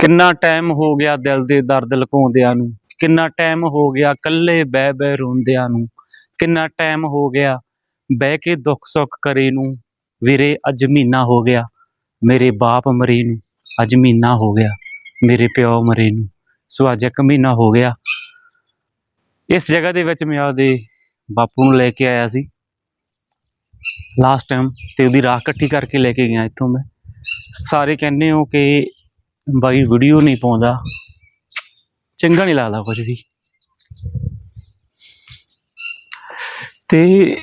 ਕਿੰਨਾ ਟਾਈਮ ਹੋ ਗਿਆ ਦਿਲ ਦੇ ਦਰਦ ਲੁਕਾਉਂਦਿਆਂ ਨੂੰ? ਕਿੰਨਾ ਟਾਈਮ ਹੋ ਗਿਆ ਇਕੱਲੇ ਬਹਿ ਬਹਿ ਰੋਂਦਿਆਂ ਨੂੰ? ਕਿੰਨਾ ਟਾਈਮ ਹੋ ਗਿਆ ਬਹਿ ਕੇ ਦੁੱਖ ਸੁੱਖ ਕਰੇ ਨੂੰ? ਵੀਰੇ, ਅੱਜ ਮਹੀਨਾ ਹੋ ਗਿਆ। ਮੇਰੇ ਬਾਪ ਮਰੇ ਨੂੰ। ਅੱਜ ਮਹੀਨਾ ਹੋ ਗਿਆ। ਮੇਰੇ ਪਿਓ ਮਰੇ ਨੂੰ। ਸੋ ਅੱਜ ਇੱਕ ਮਹੀਨਾ ਹੋ ਗਿਆ। ਇਸ ਜਗ੍ਹਾ ਦੇ ਵਿੱਚ ਮੈਂ ਆਪਦੇ ਬਾਪੂ ਨੂੰ ਲੈ ਕੇ ਆਇਆ ਸੀ। ਲਾਸਟ ਟਾਈਮ ਤੇ ਉਹਦੀ ਰਾਖ ਇਕੱਠੀ ਕਰਕੇ ਲੈ ਕੇ ਗਿਆ ਇੱਥੋਂ ਮੈਂ। ਸਾਰੇ ਕਹਿੰਦੇ ਹੋ ਕਿ ਬਾਕੀ ਵੀਡੀਓ ਨਹੀਂ ਪਾਉਂਦਾ। ਚੰਗਾ ਨਹੀਂ ਲੱਗਦਾ ਕੁਝ ਵੀ। ਤੇ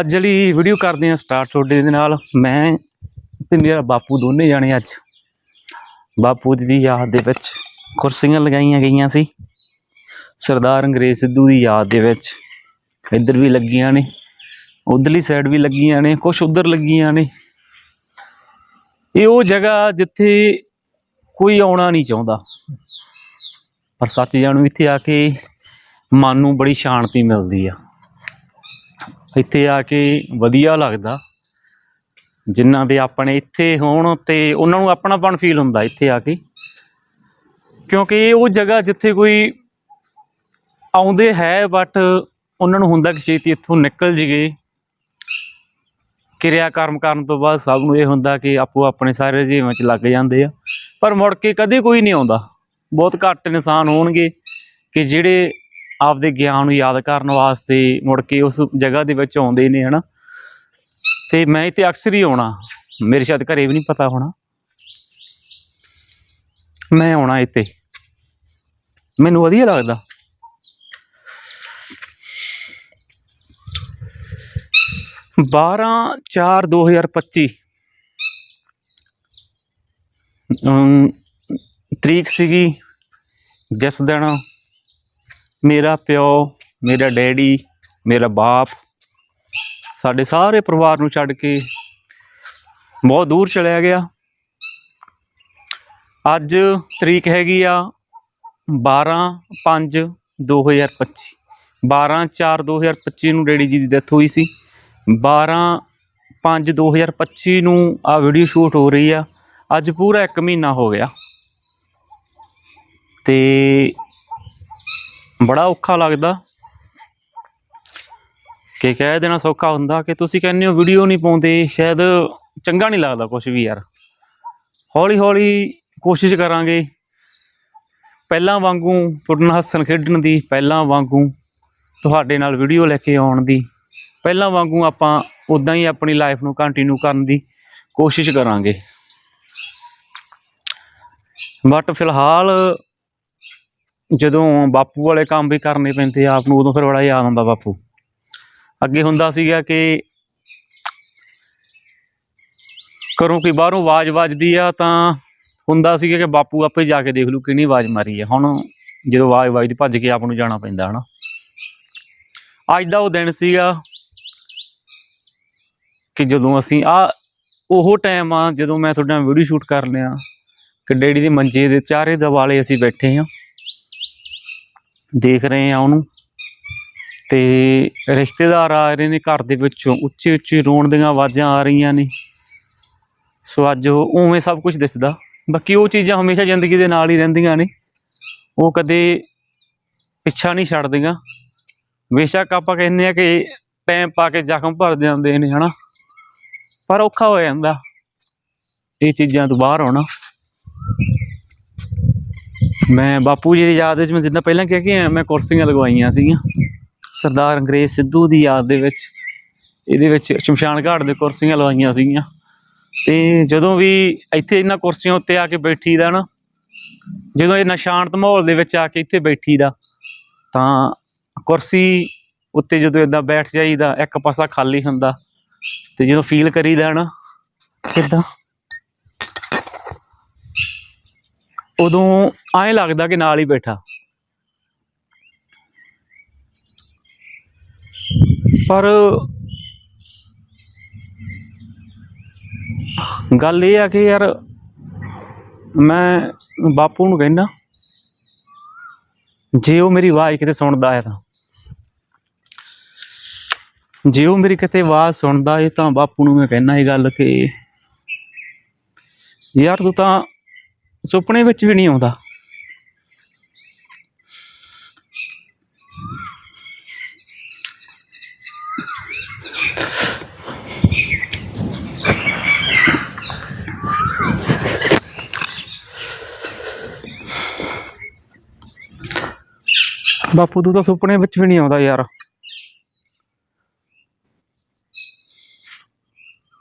ਅੱਜ ਜਿਹੜੀ ਵੀਡੀਓ ਕਰਦੇ ਆ ਸਟਾਰਟ ਤੁਹਾਡੇ ਦੇ ਨਾਲ। ਮੈਂ ਤੇ ਮੇਰਾ ਬਾਪੂ ਦੋਨੇ ਜਾਣੇ ਅੱਜ। ਬਾਪੂ ਦੀ ਯਾਦ ਦੇ ਵਿੱਚ ਕੁਰਸੀਆਂ ਲਗਾਈਆਂ ਗਈਆਂ ਸੀ। ਸਰਦਾਰ ਅੰਗਰੇਜ਼ ਸਿੱਧੂ ਦੀ ਯਾਦ ਦੇ ਵਿੱਚ। ਇੱਧਰ ਵੀ ਲੱਗੀਆਂ ਨੇ। ਉਧਰਲੀ ਸਾਈਡ ਵੀ ਲੱਗੀਆਂ ਨੇ ਕੁਝ ਉਧਰ ਲੱਗੀਆਂ ਨੇ। ਇਹ ਉਹ ਜਗ੍ਹਾ ਜਿੱਥੇ ਕੋਈ ਆਉਣਾ ਨਹੀਂ ਚਾਹੁੰਦਾ। ਪਰ ਸੱਚ ਜਾਣੂ ਇੱਥੇ ਆ ਕੇ ਮਨ ਨੂੰ ਬੜੀ ਸ਼ਾਂਤੀ ਮਿਲਦੀ ਆ। ਇੱਥੇ ਆ ਕੇ ਵਧੀਆ ਲੱਗਦਾ। ਜਿਨ੍ਹਾਂ ਦੇ ਆਪਣੇ ਇੱਥੇ ਹੋਣ ਤੇ ਉਹਨਾਂ ਨੂੰ ਆਪਣਾਪਣ ਫੀਲ ਹੁੰਦਾ ਇੱਥੇ ਆ ਕੇ। ਕਿਉਂਕਿ ਇਹ ਉਹ ਜਗ੍ਹਾ ਜਿੱਥੇ ਕੋਈ ਆਉਂਦੇ ਹੈ ਬਟ ਉਹਨਾਂ ਨੂੰ ਹੁੰਦਾ ਕਿ ਛੇਤੀ ਇੱਥੋਂ ਨਿਕਲ ਜੀਏ। ਕਿਰਿਆ ਕਰਮ ਕਰਨ ਤੋਂ ਬਾਅਦ ਸਭ ਨੂੰ ਇਹ ਹੁੰਦਾ ਕਿ ਆਪੋ ਆਪਣੇ ਸਾਰੇ ਜੀਵਾਂ 'ਚ ਲੱਗ ਜਾਂਦੇ ਆ। ਪਰ ਮੁੜ ਕੇ ਕਦੇ ਕੋਈ ਨਹੀਂ ਆਉਂਦਾ। ਬਹੁਤ ਘੱਟ ਇਨਸਾਨ ਹੋਣਗੇ ਕਿ ਜਿਹੜੇ ਆਪਦੇ ਗਿਆਨ ਨੂੰ ਯਾਦ ਕਰਨ ਵਾਸਤੇ ਮੁੜ ਕੇ ਉਸ ਜਗ੍ਹਾ ਦੇ ਵਿੱਚ ਆਉਂਦੇ ਨੇ, ਹਨਾ? ਤੇ ਮੈਂ ਇੱਥੇ ਅਕਸਰ ਹੀ ਆਉਣਾ। ਮੇਰੇ ਸ਼ਾਇਦ ਘਰੇ ਵੀ ਨਹੀਂ ਪਤਾ ਹੋਣਾ। ਮੈਂ ਆਉਣਾ ਇੱਥੇ। ਮੈਨੂੰ ਵਧੀਆ ਲੱਗਦਾ। ਬਾਰਾਂ ਚਾਰ ਦੋ ਹਜ਼ਾਰ ਪੱਚੀ। ਅਮ, ਤਰੀਕ ਸੀਗੀ ਜਿਸ ਦਿਨ ਮੇਰਾ ਪਿਓ ਮੇਰਾ ਡੈਡੀ ਮੇਰਾ ਬਾਪ ਸਾਡੇ ਸਾਰੇ ਪਰਿਵਾਰ ਨੂੰ ਛੱਡ ਕੇ ਬਹੁਤ ਦੂਰ ਚਲਿਆ ਗਿਆ। ਅੱਜ ਤਰੀਕ ਹੈਗੀ ਆ 12 5 2025 12 4 2025 ਨੂੰ ਡੈਡੀ ਜੀ ਦੀ ਡੈਥ ਹੋਈ ਸੀ। 12 5 2025 ਨੂੰ ਆ ਵੀਡੀਓ ਸ਼ੂਟ ਹੋ ਰਹੀ ਆ। ਅੱਜ ਪੂਰਾ 1 ਮਹੀਨਾ ਹੋ ਗਿਆ। ਤੇ ਬੜਾ ਔਖਾ ਲੱਗਦਾ। ਕਿ ਕਹਿ ਦੇਣਾ ਸੌਖਾ ਹੁੰਦਾ ਕਿ ਤੁਸੀਂ ਕਹਿੰਦੇ ਹੋ ਵੀਡੀਓ ਨਹੀਂ ਪਾਉਂਦੇ, ਸ਼ਾਇਦ ਚੰਗਾ ਨਹੀਂ ਲੱਗਦਾ ਕੁਝ ਵੀ ਯਾਰ। ਹੌਲੀ ਹੌਲੀ ਕੋਸ਼ਿਸ਼ ਕਰਾਂਗੇ। ਪਹਿਲਾਂ ਵਾਂਗੂ ਤੁਹਾਡੇ ਨਾਲ ਹੱਸਣ ਖੇਡਣ ਦੀ, ਪਹਿਲਾਂ ਵਾਂਗੂ ਤੁਹਾਡੇ ਨਾਲ ਵੀਡੀਓ ਲੈ ਕੇ ਆਉਣ ਦੀ। ਪਹਿਲਾਂ ਵਾਂਗੂ ਆਪਾਂ ਉਦਾਂ ਹੀ ਆਪਣੀ ਲਾਈਫ ਨੂੰ ਕੰਟੀਨਿਊ ਕਰਨ ਦੀ ਕੋਸ਼ਿਸ਼ ਕਰਾਂਗੇ। ਬਟ ਫਿਲਹਾਲ ਜਦੋਂ ਬਾਪੂ ਵਾਲੇ ਕੰਮ ਵੀ ਕਰਨੇ ਪੈਂਦੇ ਆਪ ਨੂੰ ਉਦੋਂ ਫਿਰ ਬੜਾ ਯਾਦ ਆਉਂਦਾ ਬਾਪੂ। ਅੱਗੇ ਹੁੰਦਾ ਸੀਗਾ ਕਿ ਕਰੋ ਕਿ ਬਾਹਰੋਂ ਆਵਾਜ਼ ਵੱਜਦੀ ਆ ਤਾਂ ਹੁੰਦਾ ਸੀਗਾ ਕਿ ਬਾਪੂ ਆਪੇ ਜਾ ਕੇ ਦੇਖ ਲੂ ਕਿਹਨੀ ਆਵਾਜ਼ ਮਾਰੀ ਆ। ਹੁਣ ਜਦੋਂ ਆਵਾਜ਼ ਵੱਜਦੀ, ਭੱਜ ਕੇ ਆਪ ਨੂੰ ਜਾਣਾ ਪੈਂਦਾ, ਹਨਾ। ਅੱਜ ਦਾ ਉਹ ਦਿਨ ਸੀਗਾ ਕਿ ਜਦੋਂ ਅਸੀਂ ਆ ਉਹ ਟਾਈਮ ਆ, ਜਦੋਂ ਮੈਂ ਤੁਹਾਡੇ ਨਾਲ ਵੀਡੀਓ ਸ਼ੂਟ ਕਰ ਲਿਆ, ਕਿ ਡੈਡੀ ਦੇ ਮੰਜੇ ਦੇ ਚਾਰੇ ਦਿਵਾਲੇ ਅਸੀਂ ਬੈਠੇ ਹਾਂ। ਦੇਖ ਰਹੇ ਆ ਉਹਨੂੰ। ਤੇ ਰਿਸ਼ਤੇਦਾਰ ਆ ਰਹੇ ਨੇ ਘਰ ਦੇ ਵਿੱਚੋਂ, ਉੱਚੀ ਉੱਚੀ ਰੋਣ ਦੀਆਂ ਆਵਾਜ਼ਾਂ ਆ ਰਹੀਆਂ ਨੇ। ਸੋ ਅੱਜ ਉਹ ਉਵੇਂ ਸਭ ਕੁਝ ਦਿਸਦਾ। ਬਾਕੀ ਉਹ ਚੀਜ਼ਾਂ ਹਮੇਸ਼ਾ ਜ਼ਿੰਦਗੀ ਦੇ ਨਾਲ ਹੀ ਰਹਿੰਦੀਆਂ ਨੇ। ਉਹ ਕਦੇ ਪਿੱਛਾ ਨਹੀਂ ਛੱਡਦੀਆਂ। ਬੇਸ਼ੱਕ ਆਪਾਂ ਕਹਿੰਦੇ ਆ ਕਿ ਟਾਈਮ ਪਾ ਕੇ ਜ਼ਖਮ ਭਰ ਜਾਂਦੇ ਨੇ, ਹਨਾ? ਪਰ ਔਖਾ ਹੋ ਜਾਂਦਾ। ਇਹ ਚੀਜ਼ਾਂ ਤੋਂ ਬਾਹਰ ਆਉਣਾ। ਮੈਂ ਬਾਪੂ ਜੀ ਦੀ ਯਾਦ ਵਿੱਚ ਮੈਂ ਜਿੱਦਾਂ ਪਹਿਲਾਂ ਕਿਹਾ ਕਿ ਮੈਂ ਕੁਰਸੀਆਂ ਲਗਵਾਈਆਂ ਸੀਗੀਆਂ। ਸਰਦਾਰ ਅੰਗਰੇਜ਼ ਸਿੱਧੂ ਦੀ ਯਾਦ ਦੇ ਵਿੱਚ, ਇਹਦੇ ਵਿੱਚ ਸ਼ਮਸ਼ਾਨ ਘਾਟ ਦੇ ਕੁਰਸੀਆਂ ਲਵਾਈਆਂ ਸੀਗੀਆਂ। ਤੇ ਜਦੋਂ ਵੀ ਇੱਥੇ ਇਹਨਾਂ ਕੁਰਸੀਆਂ ਉੱਤੇ ਆ ਕੇ ਬੈਠੀ ਦਾ ਨਾ, ਜਦੋਂ ਇਹ ਸ਼ਾਂਤ ਮਾਹੌਲ ਦੇ ਵਿੱਚ ਆ ਕੇ ਇੱਥੇ ਬੈਠੀ ਦਾ ਤਾਂ ਕੁਰਸੀ ਉੱਤੇ ਜਦੋਂ ਇਦਾਂ ਬੈਠ ਜਾਈਦਾ, ਇੱਕ ਪਾਸਾ ਖਾਲੀ ਹੁੰਦਾ ਤੇ ਜਦੋਂ ਫੀਲ ਕਰੀਦਾ ਨਾ, ਕਿਦਾਂ? ਉਦੋਂ ਐਂ ਲੱਗਦਾ ਕਿ ਨਾਲ ਹੀ ਬੈਠਾ। ਪਰ ਗੱਲ ਇਹ ਆ ਕਿ ਯਾਰ ਮੈਂ ਬਾਪੂ ਨੂੰ ਕਹਿੰਦਾ, ਜੇ ਉਹ ਮੇਰੀ ਆਵਾਜ਼ ਕਿਤੇ ਸੁਣਦਾ ਹੈ ਤਾਂ। ਜੇ ਉਹ ਮੇਰੀ ਕਿਤੇ ਆਵਾਜ਼ ਸੁਣਦਾ ਏ ਤਾਂ ਬਾਪੂ ਨੂੰ ਮੈਂ ਕਹਿਣਾ ਇਹ ਗੱਲ ਕਿ ਯਾਰ ਤੂੰ ਤਾਂ ਸੁਪਨੇ ਵਿੱਚ ਵੀ ਨਹੀਂ ਆਉਂਦਾ। ਬਾਪੂ ਤੂੰ ਤਾਂ ਸੁਪਨੇ ਵਿੱਚ ਵੀ ਨਹੀਂ ਆਉਂਦਾ ਯਾਰ।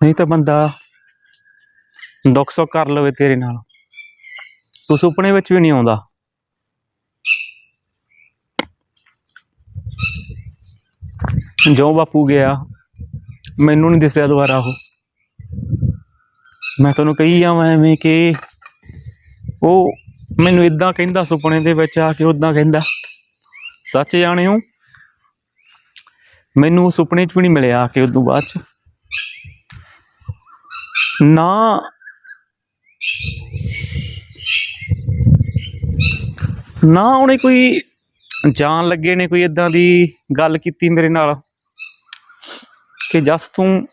ਨਹੀਂ ਤਾਂ ਬੰਦਾ ਦੁੱਖ ਸੁੱਖ ਕਰ ਲਵੇ ਤੇਰੇ ਨਾਲ। ਤੂੰ ਸੁਪਨੇ ਵਿੱਚ ਵੀ ਨਹੀਂ ਆਉਂਦਾ। ਜੋ ਬਾਪੂ ਗਿਆ, ਮੈਨੂੰ ਨਹੀਂ ਦਿਸਿਆ ਦੁਬਾਰਾ ਉਹ। ਮੈਂ ਤੁਹਾਨੂੰ ਕਹੀ ਜਾਵਾਂ ਐਵੇਂ ਕਿ ਉਹ ਮੈਨੂੰ ਇਦਾਂ ਕਹਿੰਦਾ ਸੁਪਨੇ ਦੇ ਵਿੱਚ ਆ ਕੇ ਉਦਾਂ ਕਹਿੰਦਾ। ਸੱਚ ਜਾਣਿਓ, ਮੈਨੂੰ ਉਹ ਸੁਪਨੇ 'ਚ ਵੀ ਨਹੀਂ ਮਿਲਿਆ ਆ ਕੇ ਤੋਂ ਬਾਅਦ 'ਚ। ਨਾ। ਨਾ ਉਹਨੇ ਕੋਈ ਜਾਣ ਲੱਗੇ ਨੇ, ਕੋਈ ਇਦਾਂ ਦੀ ਗੱਲ ਕੀਤੀ ਮੇਰੇ ਨਾਲ ਕਿ ਜਸ ਤੂੰ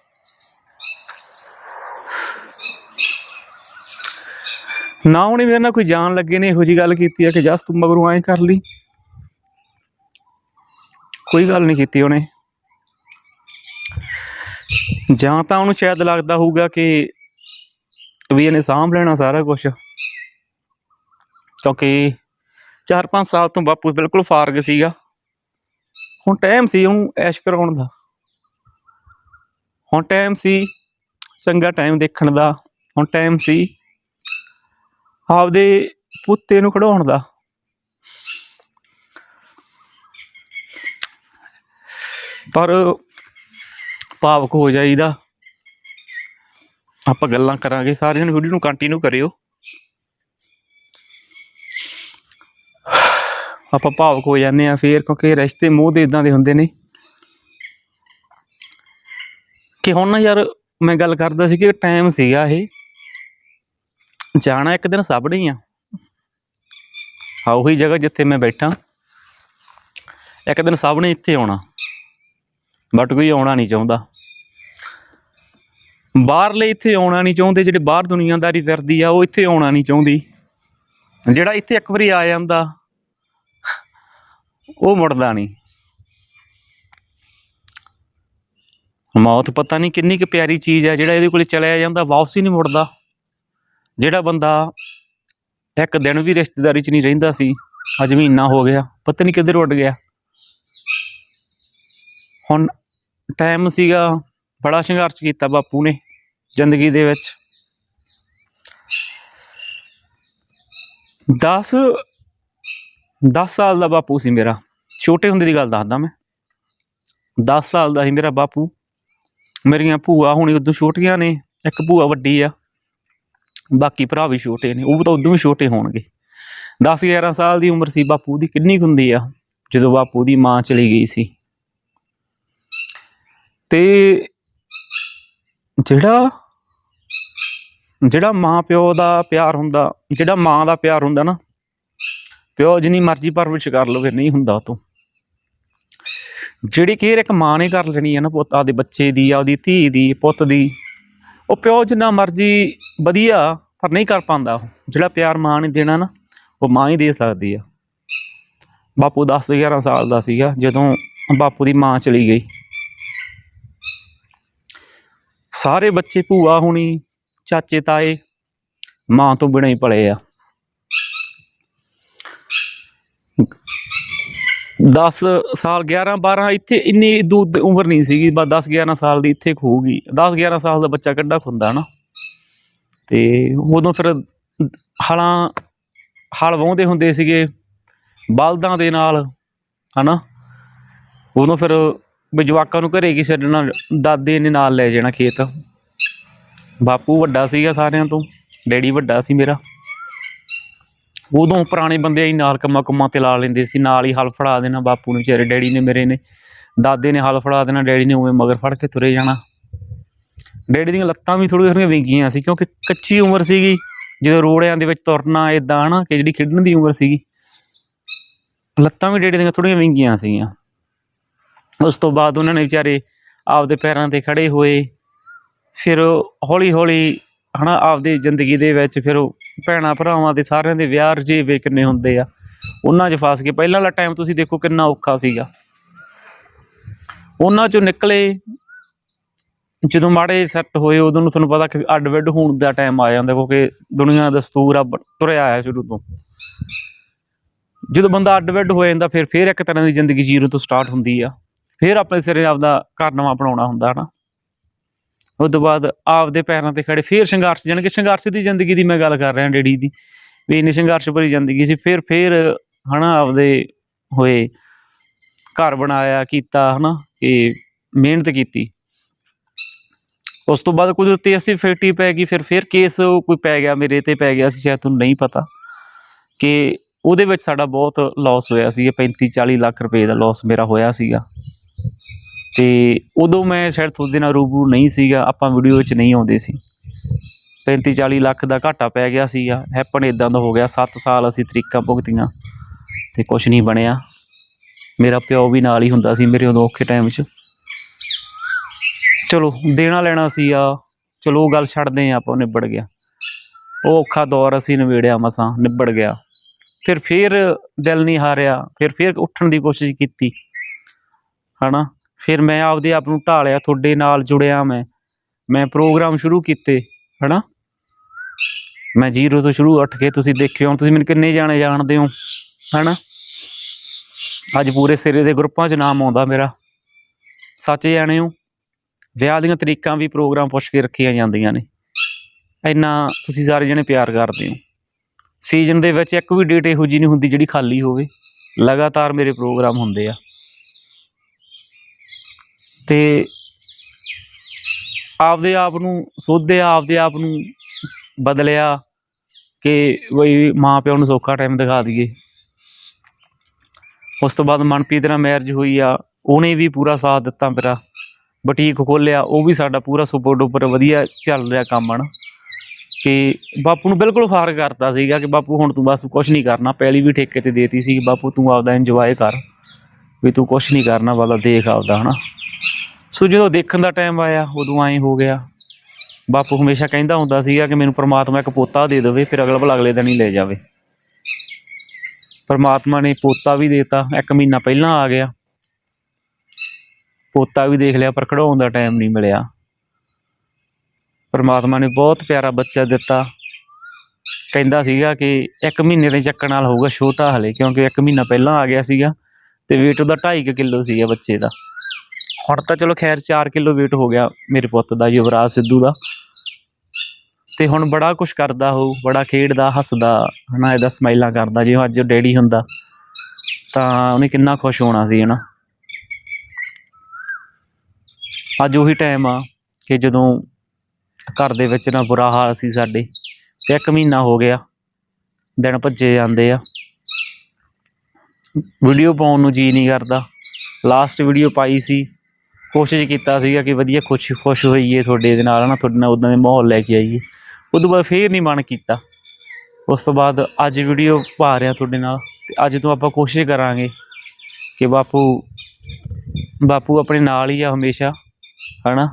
ਨਾ ਉਹਨੇ ਮੇਰੇ ਨਾਲ ਕੋਈ ਜਾਣ ਲੱਗੇ ਨੇ, ਇਹੋ ਜੀ ਗੱਲ ਕੀਤੀ ਹੈ ਕਿ ਜਸ ਤੂੰ ਮਗਰੋਂ ਐਂ ਕਰ ਲਈ। ਕੋਈ ਗੱਲ ਨਹੀਂ ਕੀਤੀ ਉਹਨੇ। ਜਾਂ ਤਾਂ ਉਹਨੂੰ ਸ਼ਾਇਦ ਲੱਗਦਾ ਹੋਊਗਾ ਕਿ ਵੀ ਇਹਨੇ ਸਾਂਭ ਲੈਣਾ ਸਾਰਾ ਕੁਝ ਕਿਉਂਕਿ 4-5 ਸਾਲ ਤੋਂ ਬਾਪੂ ਬਿਲਕੁਲ ਫਾਰਗ ਸੀਗਾ। ਹੁਣ ਟਾਈਮ ਸੀ ਉਹਨੂੰ ਐਸ਼ ਕਰਾਉਣ ਦਾ। ਹੁਣ ਟਾਈਮ ਸੀ ਚੰਗਾ ਟਾਈਮ ਦੇਖਣ ਦਾ। ਹੁਣ ਟਾਈਮ ਸੀ ਆਪਦੇ ਪੁੱਤੇ ਨੂੰ ਖੜਾਉਣ ਦਾ। ਪਰ ਭਾਵਕ ਹੋ ਜਾਈਦਾ। ਆਪਾਂ ਗੱਲਾਂ ਕਰਾਂਗੇ, ਸਾਰਿਆਂ ਨੂੰ ਵੀਡੀਓ ਨੂੰ ਕੰਟੀਨਿਊ ਕਰਿਓ। ਆਪਾਂ ਭਾਵਕ ਹੋ ਜਾਂਦੇ ਆ ਫੇਰ, ਕਿਉਂਕਿ ਰਿਸ਼ਤੇ ਮੋਹ ਦੇ ਇਦਾਂ ਦੇ ਹੁੰਦੇ ਨੇ। ਕਿ ਹੁਣ ਨਾ ਯਾਰ, ਮੈਂ ਗੱਲ ਕਰਦਾ ਸੀ ਕਿ ਟਾਈਮ ਸੀਗਾ ਇਹ। ਜਾਣਾ ਇੱਕ ਦਿਨ ਸਭ ਨੇ ਆ। ਆ ਉਹੀ ਜਗ੍ਹਾ ਜਿੱਥੇ ਮੈਂ ਬੈਠਾ। ਇੱਕ ਦਿਨ ਸਭ ਨੇ ਇੱਥੇ ਆਉਣਾ। ਬਟ ਕੋਈ ਆਉਣਾ ਨਹੀਂ ਚਾਹੁੰਦਾ। ਬਾਹਰਲੇ ਇੱਥੇ ਆਉਣਾ ਨਹੀਂ ਚਾਹੁੰਦੇ, ਜਿਹੜੇ ਬਾਹਰ ਦੁਨੀਆਦਾਰੀ ਕਰਦੀ ਆ, ਉਹ ਇੱਥੇ ਆਉਣਾ ਨਹੀਂ ਚਾਹੁੰਦੀ। ਜਿਹੜਾ ਇੱਥੇ ਇੱਕ ਵਾਰੀ ਆ ਜਾਂਦਾ, ਉਹ ਮੁੜਦਾ ਨਹੀਂ। ਮੌਤ ਪਤਾ ਨਹੀਂ ਕਿੰਨੀ ਕੁ ਪਿਆਰੀ ਚੀਜ਼ ਹੈ ਜਿਹੜਾ ਇਹਦੇ ਕੋਲੇ ਚਲਿਆ ਜਾਂਦਾ, ਵਾਪਸ ਹੀ ਨਹੀਂ ਮੁੜਦਾ। ਜਿਹੜਾ ਬੰਦਾ ਇੱਕ ਦਿਨ ਵੀ ਰਿਸ਼ਤੇਦਾਰੀ 'ਚ ਨਹੀਂ ਰਹਿੰਦਾ ਸੀ, ਅੱਜ ਮਹੀਨਾ ਹੋ ਗਿਆ, ਪਤਾ ਨਹੀਂ ਕਿੱਧਰ ਉੱਡ ਗਿਆ। ਹੁਣ ਟਾਈਮ ਸੀਗਾ ਬੜਾ ਸੰਘਰਸ਼ ਕੀਤਾ ਬਾਪੂ ਨੇ ਜ਼ਿੰਦਗੀ ਦੇ ਵਿੱਚ। 10 10 ਸਾਲ ਦਾ ਬਾਪੂ ਸੀ ਮੇਰਾ। ਛੋਟੇ ਹੁੰਦੇ ਦੀ ਗੱਲ ਦੱਸਦਾ ਮੈਂ। 10 ਸਾਲ ਦਾ ਸੀ ਮੇਰਾ ਬਾਪੂ। ਮੇਰੀਆਂ ਭੂਆ ਹੁਣੀ ਉਦੋਂ ਛੋਟੀਆਂ ਨੇ, ਇੱਕ ਭੂਆ ਵੱਡੀ ਆ। ਬਾਕੀ ਭਰਾ ਵੀ ਛੋਟੇ ਨੇ, ਉਹ ਤਾਂ ਉਦੋਂ ਵੀ ਛੋਟੇ ਹੋਣਗੇ। 10 11 ਸਾਲ ਦੀ ਉਮਰ ਸੀ ਬਾਪੂ ਦੀ, ਕਿੰਨੀ ਕੁ ਹੁੰਦੀ ਆ, ਜਦੋਂ ਬਾਪੂ ਦੀ ਮਾਂ ਚਲੀ ਗਈ ਸੀ। ਤੇ ਜਿਹੜਾ ਜਿਹੜਾ ਮਾਂ ਪਿਓ ਦਾ ਪਿਆਰ ਹੁੰਦਾ, ਜਿਹੜਾ ਮਾਂ ਦਾ ਪਿਆਰ ਹੁੰਦਾ ਨਾ, ਪਿਓ ਜਿੰਨੀ ਮਰਜ਼ੀ ਪਰਵਰਿਸ਼ ਕਰ ਲਵੇ, ਨਹੀਂ ਹੁੰਦਾ ਉਹ ਤੋਂ। ਜਿਹੜੀ ਕੇਅਰ ਇੱਕ ਮਾਂ ਨੇ ਕਰ ਲੈਣੀ ਹੈ ਨਾ ਪੁੱਤ, ਆਪਦੇ ਬੱਚੇ ਦੀ, ਆਪਦੀ ਧੀ ਦੀ, ਪੁੱਤ ਦੀ, ਉਹ ਪਿਓ ਜਿੰਨਾ ਮਰਜ਼ੀ ਵਧੀਆ, ਪਰ ਨਹੀਂ ਕਰ ਪਾਉਂਦਾ ਉਹ। ਜਿਹੜਾ ਪਿਆਰ ਮਾਂ ਨੇ ਦੇਣਾ ਨਾ, ਉਹ ਮਾਂ ਹੀ ਦੇ ਸਕਦੀ ਆ। ਬਾਪੂ 10 11 ਸਾਲ ਦਾ ਸੀਗਾ, ਜਦੋਂ ਬਾਪੂ ਦੀ ਮਾਂ ਚਲੀ ਗਈ। ਸਾਰੇ ਬੱਚੇ ਭੂਆ ਹੋਣੀ, ਚਾਚੇ ਤਾਏ, ਮਾਂ ਤੋਂ ਬਿਨਾਂ ਹੀ ਪਲੇ ਆ। 10 ਸਾਲ 11 12 ਇੱਥੇ ਇੰਨੀ ਦੂਰ ਉਮਰ ਨਹੀਂ ਸੀਗੀ, ਬਸ 10 11 ਸਾਲ ਦੀ ਇੱਥੇ ਖੂਗੀ 10 11 ਸਾਲ ਦਾ ਬੱਚਾ ਕੱਢਾ ਖੁੰਦਾ ਨਾ। ਤੇ ਉਦੋਂ ਫਿਰ ਹਲਾਂ, ਹਲ ਵਾਹੁੰਦੇ ਹੁੰਦੇ ਸੀਗੇ, ਬਲਦਾਂ ਦੇ ਨਾਲ, ਹਨਾ? ਉਦੋਂ ਫਿਰ ਵੀ ਜਵਾਕਾਂ ਨੂੰ ਘਰੇ ਕੀ ਛੱਡਣਾ, ਦਾਦੇ ਨੇ ਨਾਲ ਲੈ ਜਾਣਾ ਖੇਤ। ਬਾਪੂ ਵੱਡਾ ਸੀਗਾ ਸਾਰਿਆਂ ਤੋਂ, ਡੈਡੀ ਵੱਡਾ ਸੀ ਮੇਰਾ। ਉਦੋਂ ਪੁਰਾਣੇ ਬੰਦੇ ਹੀ ਨਾਲ ਕੰਮਾਂ ਕੁੰਮਾਂ ਤੇ ਲਾ ਲੈਂਦੇ ਸੀ, ਨਾਲ ਹੀ ਹਲ ਫੜਾ ਦੇਣਾ ਬਾਪੂ ਨੂੰ ਵਿਚਾਰੇ, ਡੈਡੀ ਨੇ ਮੇਰੇ ਨੇ। ਦਾਦੇ ਨੇ ਹਲ ਫੜਾ ਦੇਣਾ, ਡੈਡੀ ਨੇ ਉਵੇਂ ਮਗਰ ਫੜ ਕੇ ਤੁਰੇ ਜਾਣਾ। ਡੈਡੀ ਦੀਆਂ ਲੱਤਾਂ ਵੀ ਥੋੜ੍ਹੀਆਂ ਥੋੜ੍ਹੀਆਂ ਵਿੰਗੀਆਂ ਸੀ, ਕਿਉਂਕਿ ਕੱਚੀ ਉਮਰ ਸੀਗੀ। ਜਦੋਂ ਰੋੜਿਆਂ ਦੇ ਵਿੱਚ ਤੁਰਨਾ ਇਦਾਂ ਹਨਾ, ਕਿ ਜਿਹੜੀ ਖੇਡਣ ਦੀ ਉਮਰ ਸੀਗੀ। ਲੱਤਾਂ ਵੀ ਡੈਡੀ ਦੀਆਂ ਥੋੜ੍ਹੀਆਂ ਵਿੰਗੀਆਂ ਸੀਗੀਆਂ। ਉਸ ਤੋਂ ਬਾਅਦ ਉਹਨਾਂ ਨੇ ਵਿਚਾਰੇ ਆਪਦੇ ਪੈਰਾਂ ਤੇ ਖੜੇ ਹੋਏ। ਫਿਰ ਹੌਲੀ ਹੌਲੀ ਹਨਾ, ਆਪਦੀ ਜ਼ਿੰਦਗੀ ਦੇ ਵਿੱਚ ਫਿਰ ਉਹ ਭੈਣਾਂ ਭਰਾਵਾਂ ਦੇ ਸਾਰਿਆਂ ਦੇ ਵਿਆਹ ਰਜੇਵੇ ਕਿੰਨੇ ਹੁੰਦੇ ਆ, ਉਹਨਾਂ 'ਚ ਫਸ ਕੇ ਪਹਿਲਾਂ ਵਾਲਾ ਟਾਈਮ ਤੁਸੀਂ ਦੇਖੋ ਕਿੰਨਾ ਔਖਾ ਸੀਗਾ। ਉਹਨਾਂ 'ਚੋਂ ਨਿਕਲੇ, ਜਦੋਂ ਮਾੜੇ ਸੈੱਟ ਹੋਏ, ਉਦੋਂ ਨੂੰ ਤੁਹਾਨੂੰ ਪਤਾ ਕਿ ਅੱਡ ਵਿੱਡ ਹੋਣ ਦਾ ਟਾਈਮ ਆ ਜਾਂਦਾ, ਕਿਉਂਕਿ ਦੁਨੀਆ ਦਾ ਦਸਤੂਰ ਆ, ਤੁਰਿਆ ਆਇਆ ਸ਼ੁਰੂ ਤੋਂ। ਜਦੋਂ ਬੰਦਾ ਅੱਡ ਵਿੱਡ ਹੋ ਜਾਂਦਾ, ਫਿਰ ਫਿਰ ਇੱਕ ਤਰ੍ਹਾਂ ਦੀ ਜ਼ਿੰਦਗੀ ਜੀਰੋ ਤੋਂ ਸਟਾਰਟ ਹੁੰਦੀ ਆ। ਫਿਰ ਆਪਣੇ ਸਿਰੇ ਆਪਦਾ ਘਰ ਨਵਾਂ ਬਣਾਉਣਾ ਹੁੰਦਾ ਹਨਾ। ਉਸ ਤੋਂ ਬਾਅਦ ਆਪਦੇ ਪੈਰਾਂ ਤੇ ਖੜੇ, ਫਿਰ ਸੰਘਰਸ਼, ਜਾਣੀ ਕਿ ਸੰਘਰਸ਼ ਦੀ ਜ਼ਿੰਦਗੀ ਦੀ ਮੈਂ ਗੱਲ ਕਰ ਰਿਹਾ ਡੈਡੀ ਦੀ, ਵੀ ਇੰਨੀ ਸੰਘਰਸ਼ ਭਰੀ ਜ਼ਿੰਦਗੀ ਸੀ, ਫਿਰ ਫਿਰ ਹਨਾ ਆਪਦੇ ਹੋਏ ਘਰ ਬਣਾਇਆ, ਕੀਤਾ ਹਨਾ, ਕਿ ਮਿਹਨਤ ਕੀਤੀ। ਉਸ ਤੋਂ ਬਾਅਦ ਕੁਦਰਤੀ ਅਸੀਂ ਫੈਕਟਰੀ ਪੈ ਗਈ, ਫਿਰ ਫਿਰ ਕੇਸ ਕੋਈ ਪੈ ਗਿਆ, ਮੇਰੇ ਤੇ ਪੈ ਗਿਆ ਸੀ, ਸ਼ਾਇਦ ਤੁਹਾਨੂੰ ਨਹੀਂ ਪਤਾ, ਕਿ ਉਹਦੇ ਵਿੱਚ ਸਾਡਾ ਬਹੁਤ ਲਾਸ ਹੋਇਆ ਸੀ 35 40 ਲੱਖ ਰੁਪਏ ਦਾ ਲਾਸ ਮੇਰਾ ਹੋਇਆ ਸੀਗਾ। ਤੇ ਉਦੋਂ ਮੈਂ ਸ਼ਾਇਦ ਤੁਹਾਡੇ ਨਾਲ ਰੂਬਰੂ ਨਹੀਂ ਸੀਗਾ, ਆਪਾਂ ਵੀਡੀਓ ਵਿੱਚ ਨਹੀਂ ਆਉਂਦੇ ਸੀ। 35 40 ਲੱਖ ਦਾ ਘਾਟਾ ਪੈ ਗਿਆ ਸੀਗਾ ਹੈਪਨ ਇਦਾਂ ਦਾ ਹੋ ਗਿਆ 7 ਸਾਲ ਅਸੀਂ ਤਰੀਕਾਂ ਭੁਗਤੀਆਂ ਤੇ ਕੁਝ ਨਹੀਂ ਬਣਿਆ। ਮੇਰਾ ਪਿਓ ਵੀ ਨਾਲ ਹੀ ਹੁੰਦਾ ਸੀ ਮੇਰੇ ਉਦੋਂ ਔਖੇ ਟਾਈਮ 'ਚ। ਚਲੋ, ਦੇਣਾ ਲੈਣਾ ਸੀ ਆ ਚਲੋ, ਉਹ ਗੱਲ ਛੱਡਦੇ ਆ ਆਪਾਂ ਨਿਬੜ ਗਿਆ। ਉਹ ਔਖਾ ਦੌਰ ਅਸੀਂ ਨਿਬੇੜਿਆ ਮਸਾਂ, ਨਿਬੜ ਗਿਆ। ਫਿਰ ਫਿਰ ਦਿਲ ਨਹੀਂ ਹਾਰਿਆ, ਫਿਰ ਫਿਰ ਉੱਠਣ ਦੀ ਕੋਸ਼ਿਸ਼ ਕੀਤੀ। ਹਨਾ? ਫਿਰ ਮੈਂ ਆਪਦੇ ਆਪ ਨੂੰ ਢਾਲਿਆ, ਤੁਹਾਡੇ ਨਾਲ ਜੁੜਿਆ ਮੈਂ। ਮੈਂ ਪ੍ਰੋਗਰਾਮ ਸ਼ੁਰੂ ਕੀਤੇ, ਹਨਾ? ਮੈਂ ਜ਼ੀਰੋ ਤੋਂ ਸ਼ੁਰੂ ਉੱਠ ਕੇ ਤੁਸੀਂ ਦੇਖਿਓ ਹੁਣ ਤੁਸੀਂ ਮੈਨੂੰ ਕਿੰਨੇ ਜਾਣੇ ਜਾਣਦੇ ਹੋ, ਹਨਾ? ਅੱਜ ਪੂਰੇ ਸਿਰੇ ਦੇ ਗਰੁੱਪਾਂ 'ਚ ਨਾਮ ਆਉਂਦਾ ਮੇਰਾ। ਸੱਚ ਜਾਣੇ ਹੋ ਵਿਆਹ ਦੀਆਂ ਤਰੀਕਾਂ ਵੀ ਪ੍ਰੋਗਰਾਮ ਪੁੱਛ ਕੇ ਰੱਖੀਆਂ ਜਾਂਦੀਆਂ ਨੇ। ਇੰਨਾ ਤੁਸੀਂ ਸਾਰੇ ਜਣੇ ਪਿਆਰ ਕਰਦੇ ਹੋ। ਸੀਜ਼ਨ ਦੇ ਵਿੱਚ ਇੱਕ ਵੀ ਡੇਟ ਇਹੋ ਜਿਹੀ ਨਹੀਂ ਹੁੰਦੀ ਜਿਹੜੀ ਖਾਲੀ ਹੋਵੇ। ਲਗਾਤਾਰ ਮੇਰੇ ਪ੍ਰੋਗਰਾਮ ਹੁੰਦੇ ਆ। ਤੇ ਆਪਦੇ ਆਪ ਨੂੰ ਸੋਧਿਆ ਆਪਦੇ ਆਪ ਨੂੰ ਬਦਲਿਆ ਕਿ ਬਈ ਮਾਂ ਪਿਓ ਨੂੰ ਸੌਖਾ ਟਾਈਮ ਦਿਖਾ ਦਈਏ। ਉਸ ਤੋਂ ਬਾਅਦ ਮਨਪ੍ਰੀਤ ਨਾਲ ਮੈਰਿਜ ਹੋਈ ਆ, ਉਹਨੇ ਵੀ ਪੂਰਾ ਸਾਥ ਦਿੱਤਾ ਮੇਰਾ। ਬੁਟੀਕ ਖੋਲਿਆ ਉਹ ਵੀ ਸਾਡਾ ਪੂਰਾ ਸੁਪਰ ਉੱਪਰ ਵਧੀਆ ਚੱਲ ਰਿਹਾ ਕੰਮ, ਹਨ। ਕਿ ਬਾਪੂ ਨੂੰ ਬਿਲਕੁਲ ਫਾਰ ਕਰਤਾ ਸੀਗਾ ਕਿ ਬਾਪੂ ਹੁਣ ਤੂੰ ਬਸ ਕੁਝ ਨਹੀਂ ਕਰਨਾ, ਪਹਿਲੀ ਵੀ ਠੇਕੇ ਤੇ ਦੇਤੀ ਸੀ ਕਿ ਬਾਪੂ ਤੂੰ ਆਪਦਾ ਇੰਜੋਏ ਕਰ, ਵੀ ਤੂੰ ਕੁਝ ਨਹੀਂ ਕਰਨਾ ਵਾਲਾ ਦੇਖ ਆਪਦਾ, ਹਨਾ। ਸੋ ਜਦੋਂ ਦੇਖਣ ਦਾ ਟਾਈਮ ਆਇਆ, ਉਦੋਂ ਐਂ ਹੋ ਗਿਆ। ਬਾਪੂ ਹਮੇਸ਼ਾ ਕਹਿੰਦਾ ਹੁੰਦਾ ਸੀਗਾ ਕਿ ਮੈਨੂੰ ਪ੍ਰਮਾਤਮਾ ਇੱਕ ਪੋਤਾ ਦੇ ਦੇਵੇ, ਫਿਰ ਅਗਲਾ ਭਲਾ ਅਗਲੇ ਦਿਨ ਹੀ ਲੈ ਜਾਵੇ। ਪਰਮਾਤਮਾ ਨੇ ਪੋਤਾ ਵੀ ਦੇਤਾ, ਇੱਕ ਮਹੀਨਾ ਪਹਿਲਾਂ ਆ ਗਿਆ। ਪੋਤਾ ਵੀ ਦੇਖ ਲਿਆ, ਪਰ ਕਢਾਉਣ ਦਾ ਟਾਈਮ ਨਹੀਂ ਮਿਲਿਆ। ਪਰਮਾਤਮਾ ਨੇ ਬਹੁਤ ਪਿਆਰਾ ਬੱਚਾ ਦਿੱਤਾ। ਕਹਿੰਦਾ ਸੀਗਾ ਕਿ ਇੱਕ ਮਹੀਨੇ ਦੇ ਚੱਕਣ ਨਾਲ ਹੋਊਗਾ ਛੋਟਾ ਹਲੇ, ਕਿਉਂਕਿ ਇੱਕ ਮਹੀਨਾ ਪਹਿਲਾਂ ਆ ਗਿਆ ਸੀਗਾ, ਤੇ weight ਉਹਦਾ 2.5 ਕਿਲੋ ਸੀਗਾ ਬੱਚੇ ਦਾ। ਹੁਣ ਤਾਂ ਚਲੋ ਖੈਰ 4 ਕਿਲੋ weight ਹੋ ਗਿਆ ਮੇਰੇ ਪੁੱਤ ਦਾ, ਯੁਵਰਾਜ ਸਿੱਧੂ ਦਾ। ਤੇ ਹੁਣ ਬੜਾ ਕੁਝ ਕਰਦਾ ਹੋਊ ਬੜਾ ਖੇਡਦਾ, ਹੱਸਦਾ, ਹਨਾ, ਇਹਦਾ ਸਮਾਈਲਾਂ ਕਰਦਾ ਜਿਵੇਂ ਅੱਜ ਡੈਡੀ ਹੁੰਦਾ, ਤਾਂ ਉਹਨੇ ਕਿੰਨਾ ਖੁਸ਼ ਹੋਣਾ ਸੀ, ਹਨਾ। ਅੱਜ ਉਹੀ ਟਾਈਮ ਆ ਕਿ ਜਦੋਂ ਘਰ ਦੇ ਵਿੱਚ ਨਾ ਬੁਰਾ ਹਾਲ ਸੀ ਸਾਡੇ, ਤੇ ਇੱਕ ਮਹੀਨਾ ਹੋ ਗਿਆ, ਦਿਨ ਭੱਜੇ ਜਾਂਦੇ ਆ। ਵੀਡੀਓ ਪਾਉਣ ਨੂੰ ਜੀ ਨਹੀਂ ਕਰਦਾ। ਲਾਸਟ ਵੀਡੀਓ ਪਾਈ ਸੀ ਕੋਸ਼ਿਸ਼ ਕੀਤਾ ਸੀਗਾ ਕਿ ਵਧੀਆ ਖੁਸ਼ ਖੁਸ਼ ਹੋਈਏ ਤੁਹਾਡੇ ਦੇ ਨਾਲ ਨਾ ਤੁਹਾਡੇ ਨਾਲ ਉਦਾਂ ਦੇ ਮਾਹੌਲ ਲੈ ਕੇ ਆਈਏ। ਉਦੋਂ ਬਾਅਦ ਫੇਰ ਨਹੀਂ ਮਨ ਕੀਤਾ। ਉਸ ਤੋਂ ਬਾਅਦ ਅੱਜ ਵੀਡੀਓ ਪਾ ਰਿਹਾ ਤੁਹਾਡੇ ਨਾਲ ਤੇ ਅੱਜ ਤੋਂ ਆਪਾਂ ਕੋਸ਼ਿਸ਼ ਕਰਾਂਗੇ ਕਿ ਬਾਪੂ ਬਾਪੂ ਆਪਣੇ ਨਾਲ ਹੀ ਆ ਹਮੇਸ਼ਾ, ਹਨਾ।